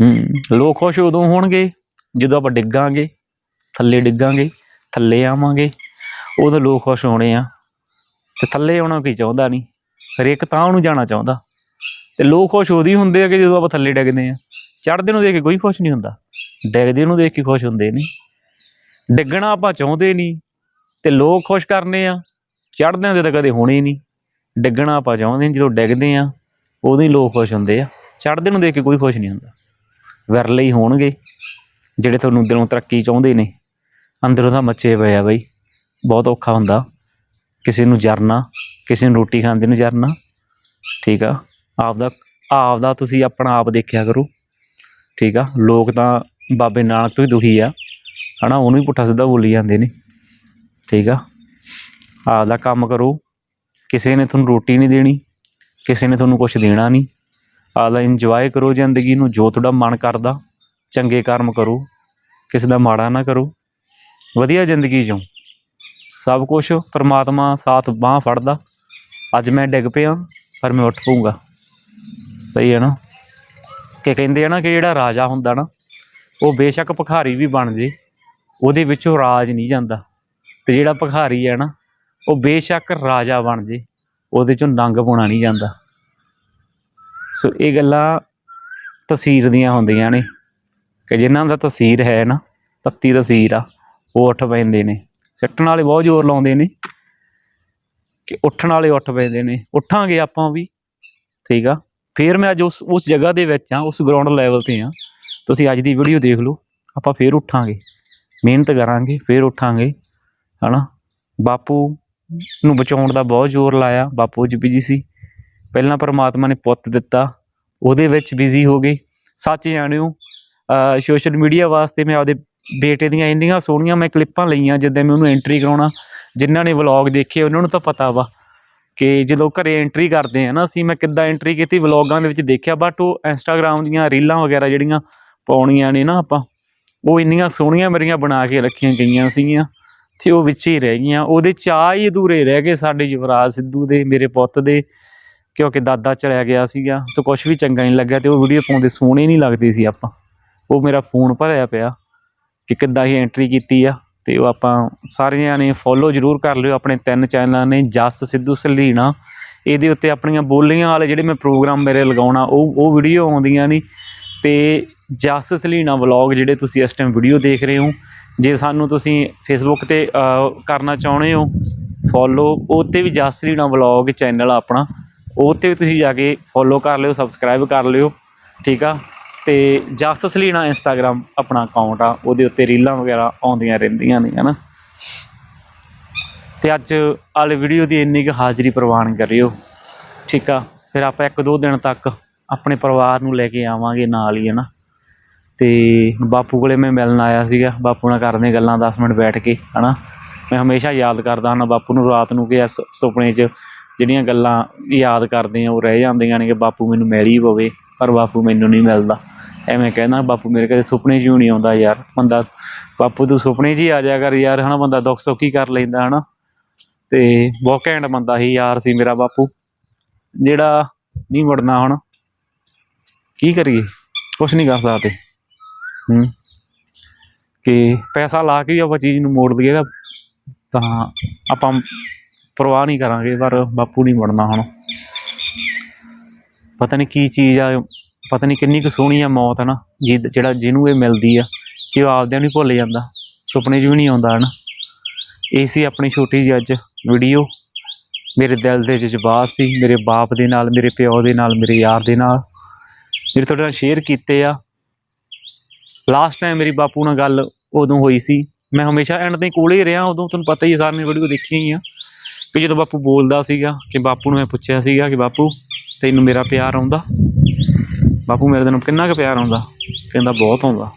ਹੂੰ, ਲੋਕ ਖੁਸ਼ ਉਦੋਂ ਹੋਣਗੇ ਜਦੋਂ ਆਪਾਂ ਡਿੱਗਾਂਗੇ, ਥੱਲੇ ਡਿੱਗਾਂਗੇ, ਥੱਲੇ ਆਵਾਂਗੇ, ਉਦੋਂ ਲੋਕ ਖੁਸ਼ ਹੋਣੇ ਆ। ਤੇ ਥੱਲੇ ਆਉਣਾ ਕੋਈ ਚਾਹੁੰਦਾ ਨਹੀਂ ਹਰੇਕ ਤਾਂ ਉਹਨੂੰ ਜਾਣਾ ਚਾਹੁੰਦਾ। ਤੇ ਲੋਕ ਖੁਸ਼ ਉਹਦੀ ਹੁੰਦੇ ਆ ਕਿ ਜਦੋਂ ਆਪਾਂ ਥੱਲੇ ਡਿੱਗਦੇ ਆ। ਚੜ੍ਹਦੇ ਨੂੰ ਦੇਖ ਕੇ ਕੋਈ ਖੁਸ਼ ਨਹੀਂ ਹੁੰਦਾ, ਡਿੱਗਦੇ ਨੂੰ ਦੇਖ ਕੇ ਖੁਸ਼ ਹੁੰਦੇ ਨੇ ਡਿੱਗਣਾ ਆਪਾਂ ਚਾਹੁੰਦੇ ਨਹੀਂ ਤੇ ਲੋਕ ਖੁਸ਼ ਕਰਨੇ ਆ। ਚੜ੍ਹਦੇ ਹੁੰਦੇ ਤਾਂ ਕਦੇ ਹੋਣੇ ਹੀ ਨਹੀਂ। ਡਿੱਗਣਾ ਆਪਾਂ ਚਾਹੁੰਦੇ ਜਦੋਂ ਡਿੱਗਦੇ ਆ ਉਦੋਂ ਹੀ ਲੋਕ ਖੁਸ਼ ਹੁੰਦੇ ਆ। ਚੜ੍ਹਦੇ ਨੂੰ ਦੇਖ ਕੇ ਕੋਈ ਖੁਸ਼ ਨਹੀਂ ਹੁੰਦਾ। ਵਿਰਲੇ ਹੀ ਹੋਣਗੇ, ਜਿਹੜੇ ਤੁਹਾਨੂੰ ਦਿਲੋਂ ਤਰੱਕੀ ਚਾਹੁੰਦੇ ਨੇ। ਅੰਦਰੋਂ ਤਾਂ ਮੱਚੇ ਪਏ ਆ ਬਈ। ਬਹੁਤ ਔਖਾ ਹੁੰਦਾ। ਕਿਸੇ ਨੂੰ ਜਰਨਾ, ਕਿਸੇ ਨੂੰ ਰੋਟੀ ਖਾਂਦੇ ਨੂੰ ਜਰਨਾ। ਠੀਕ ਆ। ਆਪਦਾ ਆਪਦਾ ਤੁਸੀਂ ਆਪਣਾ ਆਪ ਦੇਖਿਆ ਕਰੋ। ਠੀਕ ਆ। ਲੋਕ ਤਾਂ ਬਾਬੇ ਨਾਨਕ ਤੋਂ ਹੀ ਦੁਖੀ ਆ। ਹਨਾ, ਉਹਨੂੰ ਵੀ ਪੁੱਠਾ ਸਿੱਧਾ ਬੋਲੀ ਜਾਂਦੇ ਨੇ। ਠੀਕ ਆ? ਆਪਦਾ ਕੰਮ ਕਰੋ। ਕਿਸੇ ਨੇ ਤੁਹਾਨੂੰ ਰੋਟੀ ਨਹੀਂ ਦੇਣੀ, ਕਿਸੇ ਨੇ ਤੁਹਾਨੂੰ ਕੁਝ ਦੇਣਾ ਨਹੀਂ। ਆਪਦਾ ਇੰਜੋਏ ਕਰੋ ਜ਼ਿੰਦਗੀ ਨੂੰ, ਜੋ ਤੁਹਾਡਾ ਮਨ ਕਰਦਾ, ਚੰਗੇ ਕਰਮ ਕਰੋ। ਕਿਸੇ ਦਾ ਮਾੜਾ ਨਾ ਕਰੋ। ਵਧੀਆ ਜ਼ਿੰਦਗੀ ਜਿਓ ਸਭ ਕੁਝ ਪਰਮਾਤਮਾ ਸਾਥ ਬਾਹ ਫੜਦਾ। ਅੱਜ ਮੈਂ ਡਿੱਗ ਪਿਆ, ਪਰ ਮੈਂ ਉੱਠ ਪਊਂਗਾ। ਸਹੀ ਹੈ ਨਾ? ਕਿ ਕਹਿੰਦੇ ਆ ਨਾ ਕਿ ਜਿਹੜਾ ਰਾਜਾ ਹੁੰਦਾ ਨਾ, ਉਹ ਬੇਸ਼ੱਕ ਭਿਖਾਰੀ ਵੀ ਬਣ ਜੇ, ਉਹਦੇ ਵਿੱਚੋਂ ਰਾਜ ਨਹੀਂ ਜਾਂਦਾ। ਤੇ ਜਿਹੜਾ ਭਖਾਰੀ ਹੈ ਨਾ, ਉਹ ਬੇਸ਼ੱਕ ਰਾਜਾ ਬਣ ਜੇ, ਉਹਦੇ ਚੋਂ ਨੰਗ ਪਾਉਣਾ ਨਹੀਂ ਜਾਂਦਾ। ਸੋ ਇਹ ਗੱਲਾਂ ਤਸੀਰ ਦੀਆਂ ਹੁੰਦੀਆਂ ਨੇ, ਕਿ ਜਿਨ੍ਹਾਂ ਦਾ ਤਸੀਰ ਹੈ ਨਾ, ਤੱਤੀ ਤਸੀਰ ਆ, ਉਹ ਉੱਠ ਪੈਂਦੇ ਨੇ। ਸਿੱਟਣ ਵਾਲੇ ਬਹੁਤ ਜ਼ੋਰ ਲਾਉਂਦੇ ਨੇ, ਕਿ ਉੱਠਣ ਵਾਲੇ ਉੱਠ ਪੈਂਦੇ ਨੇ। ਉੱਠਾਂਗੇ ਆਪਾਂ ਵੀ, ਠੀਕ ਆ? ਫੇਰ ਮੈਂ ਅੱਜ ਉਸ ਉਸ ਜਗ੍ਹਾ ਦੇ ਵਿੱਚ ਆ, ਉਸ ਗਰਾਊਂਡ ਲੈਵਲ ਤੇ ਆ। ਤੁਸੀਂ ਅੱਜ ਦੀ ਵੀਡੀਓ ਦੇਖ ਲਓ, ਆਪਾਂ ਫੇਰ ਉੱਠਾਂਗੇ। ਮਿਹਨਤ ਕਰਾਂਗੇ, ਫੇਰ ਉੱਠਾਂਗੇ। ਹਨਾ? ਬਾਪੂ ਨੂੰ ਬਚਾਉਣ ਦਾ ਬਹੁਤ ਜ਼ੋਰ ਲਾਇਆ, ਬਾਪੂ ਜੀ ਬਿਜ਼ੀ ਸੀ। ਪਹਿਲਾਂ ਪਰਮਾਤਮਾ ਨੇ ਪੁੱਤ ਦਿੱਤਾ, ਉਹਦੇ ਵਿੱਚ ਬਿਜ਼ੀ ਹੋ ਗਈ ਸੱਚ ਜਾਣਿਓ ਸੋਸ਼ਲ ਮੀਡੀਆ ਵਾਸਤੇ ਮੈਂ ਆਪਦੇ ਬੇਟੇ ਦੀਆਂ ਇੰਨੀਆਂ ਸੋਹਣੀਆਂ ਮੈਂ ਕਲਿੱਪਾਂ ਲਈਆਂ, ਜਿੱਦਾਂ ਮੈਂ ਉਹਨੂੰ ਐਂਟਰੀ ਕਰਾਉਣਾ। ਜਿਨ੍ਹਾਂ ਨੇ ਵਲੌਗ ਦੇਖੇ, ਉਹਨਾਂ ਨੂੰ ਤਾਂ ਪਤਾ ਵਾ ਕਿ ਜਦੋਂ ਘਰੇ ਐਂਟਰੀ ਕਰਦੇ ਆ ਨਾ, ਅਸੀਂ ਮੈਂ ਕਿੱਦਾਂ ਐਂਟਰੀ ਕੀਤੀ ਵਲੌਗਾਂ ਦੇ ਵਿੱਚ ਦੇਖਿਆ ਬਟ ਉਹ ਇੰਸਟਾਗ੍ਰam ਦੀਆਂ ਰੀਲਾਂ ਵਗੈਰਾ ਜਿਹੜੀਆਂ ਪਾਉਣੀਆਂ ਨੇ ਨਾ ਆਪਾਂ, ਉਹ ਇੰਨੀਆਂ ਸੋਹਣੀਆਂ ਮੇਰੀਆਂ ਬਣਾ ਕੇ ਰੱਖੀਆਂ ਗਈਆਂ ਸੀਗੀਆਂ। ਤੇ ਉਹ ਵਿੱਚ ਹੀ ਰਹਿ ਗਈਆਂ। ਉਹਦੇ ਚਾਹ ਹੀ ਅਧੂਰੇ ਰਹਿ ਗਏ ਸਾਡੇ ਯੁਵਰਾਜ ਸਿੱਧੂ ਦੇ, ਮੇਰੇ ਪੁੱਤ ਦੇ, ਕਿਉਂਕਿ ਦਾਦਾ ਚਲਿਆ ਗਿਆ ਸੀਗਾ ਤੇ ਕੁਝ ਵੀ ਚੰਗਾ ਨਹੀਂ ਲੱਗਿਆ ਤੇ ਉਹ ਵੀਡੀਓ ਪਾਉਂਦੇ ਸੋਹਣੇ ਨਹੀਂ ਲੱਗਦੇ ਸੀ ਆਪਾਂ। ਉਹ ਮੇਰਾ ਫੋਨ ਭਰਿਆ ਪਿਆ ਕਿ ਕਿੱਦਾਂ ਹੀ ਐਂਟਰੀ ਕੀਤੀ ਆ ਤੇ ਉਹ ਆਪਾਂ ਸਾਰਿਆਂ ਨੇ ਫੋਲੋ ਜਰੂਰ ਕਰ ਲਿਓ। ਆਪਣੇ ਤਿੰਨ ਚੈਨਲਾਂ ਨੇ ਜਸ, ਸਿੱਧੂ, ਸਲੀਣਾ। ਇਹਦੇ ਉੱਤੇ ਆਪਣੀਆਂ ਬੋਲੀਆਂ ਵਾਲੇ ਜਿਹੜੇ ਮੈਂ ਪ੍ਰੋਗਰਾਮ ਮੇਰੇ ਲਗਾਉਣਾ, ਉਹ ਉਹ ਵੀਡੀਓ ਆਉਂਦੀਆਂ ਨਹੀਂ ਤੇ ਜਸ ਸਲੀਣਾ ਵਲੌਗ ਜਿਹੜੇ ਤੁਸੀਂ ਇਸ ਟਾਈਮ ਵੀਡੀਓ ਦੇਖ ਰਹੇ ਹੋ, ਜੇ ਸਾਨੂੰ ਤੁਸੀਂ ਫੇਸਬੁੱਕ ਤੇ ਕਰਨਾ ਚਾਹੁੰਦੇ ਹੋ ਫੋਲੋ ਉੱਤੇ ਵੀ ਜਸ ਸਲੀਣਾ ਵਲੌਗ ਚੈਨਲ ਆ ਆਪਣਾ, ਉਹ ਤੇ ਵੀ ਤੁਸੀਂ ਜਾ ਕੇ ਫੋਲੋ ਕਰ ਲਿਓ ਸਬਸਕ੍ਰਾਈਬ ਕਰ ਲਿਓ, ਠੀਕ ਆ? ਤੇ ਜਸ ਸਲੀਣਾ ਇੰਸਟਾਗ੍ਰam ਆਪਣਾ ਅਕਾਊਂਟ ਆ, ਉਹਦੇ ਉੱਤੇ ਰੀਲਾਂ ਵਗੈਰਾ ਆਉਂਦੀਆਂ ਰਹਿੰਦੀਆਂ ਨੇ, ਹਨਾ? ਤੇ ਅੱਜ ਵਾਲੇ ਵੀਡੀਓ ਦੀ ਇੰਨੀ ਕੁ ਹਾਜ਼ਰੀ ਪ੍ਰਵਾਨ ਕਰਿਓ, ਠੀਕ ਆ? ਫਿਰ ਆਪਾਂ ਇੱਕ ਦੋ ਦਿਨ ਤੱਕ ਆਪਣੇ ਪਰਿਵਾਰ ਨੂੰ ਲੈ ਕੇ ਆਵਾਂਗੇ ਨਾਲ ਹੀ, ਹਨਾ। ਤੇ ਬਾਪੂ ਕੋਲੇ ਮੈਂ ਮਿਲਣ ਆਇਆ ਸੀਗਾ। ਬਾਪੂ ਨਾਲ ਕਰਦੇ ਗੱਲਾਂ 10 ਮਿੰਟ ਬੈਠ ਕੇ, ਹਨਾ। ਮੈਂ ਹਮੇਸ਼ਾ ਯਾਦ ਕਰਦਾ ਹਾਂ ਬਾਪੂ ਨੂੰ ਰਾਤ ਨੂੰ ਕਿ ਇਸ ਸੁਪਨੇ 'ਚ ਜਿਹੜੀਆਂ ਗੱਲਾਂ ਯਾਦ ਕਰਦੇ ਆ ਉਹ ਰਹਿ ਜਾਂਦੀਆਂ ਨੇ ਕਿ ਬਾਪੂ ਮੈਨੂੰ ਮਿਲ ਹੀ ਪਵੇ, ਪਰ ਬਾਪੂ ਮੈਨੂੰ ਨਹੀਂ ਮਿਲਦਾ। ਐਵੇਂ ਕਹਿੰਦਾ, ਬਾਪੂ ਮੇਰੇ ਕਦੇ ਸੁਪਨੇ 'ਚ ਨਹੀਂ ਆਉਂਦਾ ਯਾਰ। ਬੰਦਾ, ਬਾਪੂ ਤੂੰ ਸੁਪਨੇ 'ਚ ਹੀ ਆ ਜਾ ਕਰ ਯਾਰ, ਹਨਾ। ਬੰਦਾ ਦੁੱਖ ਸੁੱਖ ਹੀ ਕਰ ਲੈਂਦਾ, ਹਨਾ। ਤੇ ਬਹੁਤ ਘੈਂਟ ਬੰਦਾ ਸੀ, ਯਾਰ ਸੀ ਮੇਰਾ ਬਾਪੂ। ਜਿਹੜਾ ਨਹੀਂ ਮੁੜਨਾ ਹੁਣ ਕੀ ਕਰੀਏ? ਕੁਛ ਨਹੀਂ ਕਰ ਸਕਦੇ ਹੂੰ। ਕਿ ਪੈਸਾ ਲਾ ਕੇ ਵੀ ਆਪਾਂ ਚੀਜ਼ ਨੂੰ ਮੋੜ ਦਈਏ ਤਾਂ ਆਪਾਂ ਪਰਵਾਹ ਨਹੀਂ ਕਰਾਂਗੇ, ਪਰ ਬਾਪੂ ਨਹੀਂ ਬਣਨਾ ਹੁਣ। ਪਤਾ ਨਹੀਂ ਕੀ ਚੀਜ਼ ਆ, ਪਤਾ ਨਹੀਂ ਕਿੰਨੀ ਕੁ ਸੋਹਣੀ ਆ ਮੌਤ ਹੈ ਨਾ ਜਿਹ- ਜਿਹੜਾ ਜਿਹਨੂੰ ਇਹ ਮਿਲਦੀ ਆ, ਕਿ ਉਹ ਆਪਦਿਆਂ ਨੂੰ ਭੁੱਲ ਜਾਂਦਾ। ਸੁਪਨੇ 'ਚ ਵੀ ਨਹੀਂ ਆਉਂਦਾ, ਹਨ? ਇਹ ਸੀ ਆਪਣੀ ਛੋਟੀ ਜਿਹੀ ਅੱਜ ਵੀਡੀਓ ਮੇਰੇ ਦਿਲ ਦੇ ਜਜ਼ਬਾਤ ਸੀ, ਮੇਰੇ ਬਾਪ ਦੇ ਨਾਲ, ਮੇਰੇ ਪਿਓ ਦੇ ਨਾਲ, ਮੇਰੇ ਯਾਰ ਦੇ ਨਾਲ। ਜਿਹੜੇ ਤੁਹਾਡੇ ਨਾਲ ਸ਼ੇਅਰ ਕੀਤੇ ਆ ਲਾਸਟ ਟਾਈਮ ਮੇਰੀ ਬਾਪੂ ਨਾਲ ਗੱਲ ਉਦੋਂ ਹੋਈ ਸੀ। ਮੈਂ ਹਮੇਸ਼ਾ ਐਂਡ ਦੇ ਕੋਲੇ ਹੀ ਰਿਹਾ, ਉਦੋਂ ਤੁਹਾਨੂੰ ਪਤਾ ਹੀ ਹੈ ਸਾਰਿਆਂ ਨੇ ਵੀਡੀਓ ਦੇਖੀ ਹੀ ਆ। ਕਿ ਜਦੋਂ ਬਾਪੂ ਬੋਲਦਾ ਸੀਗਾ ਕਿ ਬਾਪੂ ਨੂੰ ਮੈਂ ਪੁੱਛਿਆ ਸੀਗਾ ਕਿ ਬਾਪੂ, ਤੈਨੂੰ ਮੇਰਾ ਪਿਆਰ ਆਉਂਦਾ? ਬਾਪੂ ਮੇਰੇ ਤੈਨੂੰ ਕਿੰਨਾ ਕੁ ਪਿਆਰ ਆਉਂਦਾ? ਕਹਿੰਦਾ, ਬਹੁਤ ਆਉਂਦਾ।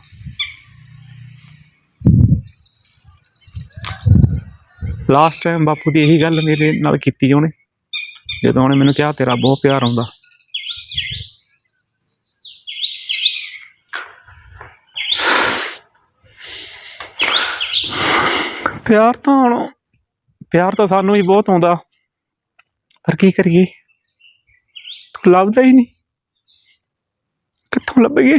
ਲਾਸਟ ਟਾਈਮ ਬਾਪੂ ਦੀ ਇਹੀ ਗੱਲ ਮੇਰੇ ਨਾਲ ਕੀਤੀ ਉਹਨੇ। ਜਦੋਂ ਉਹਨੇ ਮੈਨੂੰ ਕਿਹਾ, ਤੇਰਾ ਬਹੁਤ ਪਿਆਰ ਆਉਂਦਾ। ਪਿਆਰ ਤਾਂ ਹੁਣ, ਪਿਆਰ ਤਾਂ ਸਾਨੂੰ ਹੀ ਬਹੁਤ ਆਉਂਦਾ। ਪਰ ਕੀ ਕਰੀਏ? ਤੂੰ ਲੱਭਦਾ ਹੀ ਨਹੀਂ। ਕਿੱਥੋਂ ਲੱਭੇਗੇ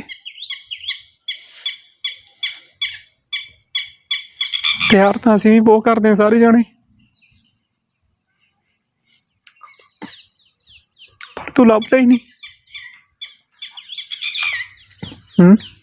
ਪਿਆਰ ਤਾਂ ਅਸੀਂ ਵੀ ਬਹੁਤ ਕਰਦੇ ਹਾਂ ਸਾਰੇ ਜਾਣੇ। ਪਰ ਤੂੰ ਲੱਭਦਾ ਹੀ ਨਹੀਂ। ਹੂੰ?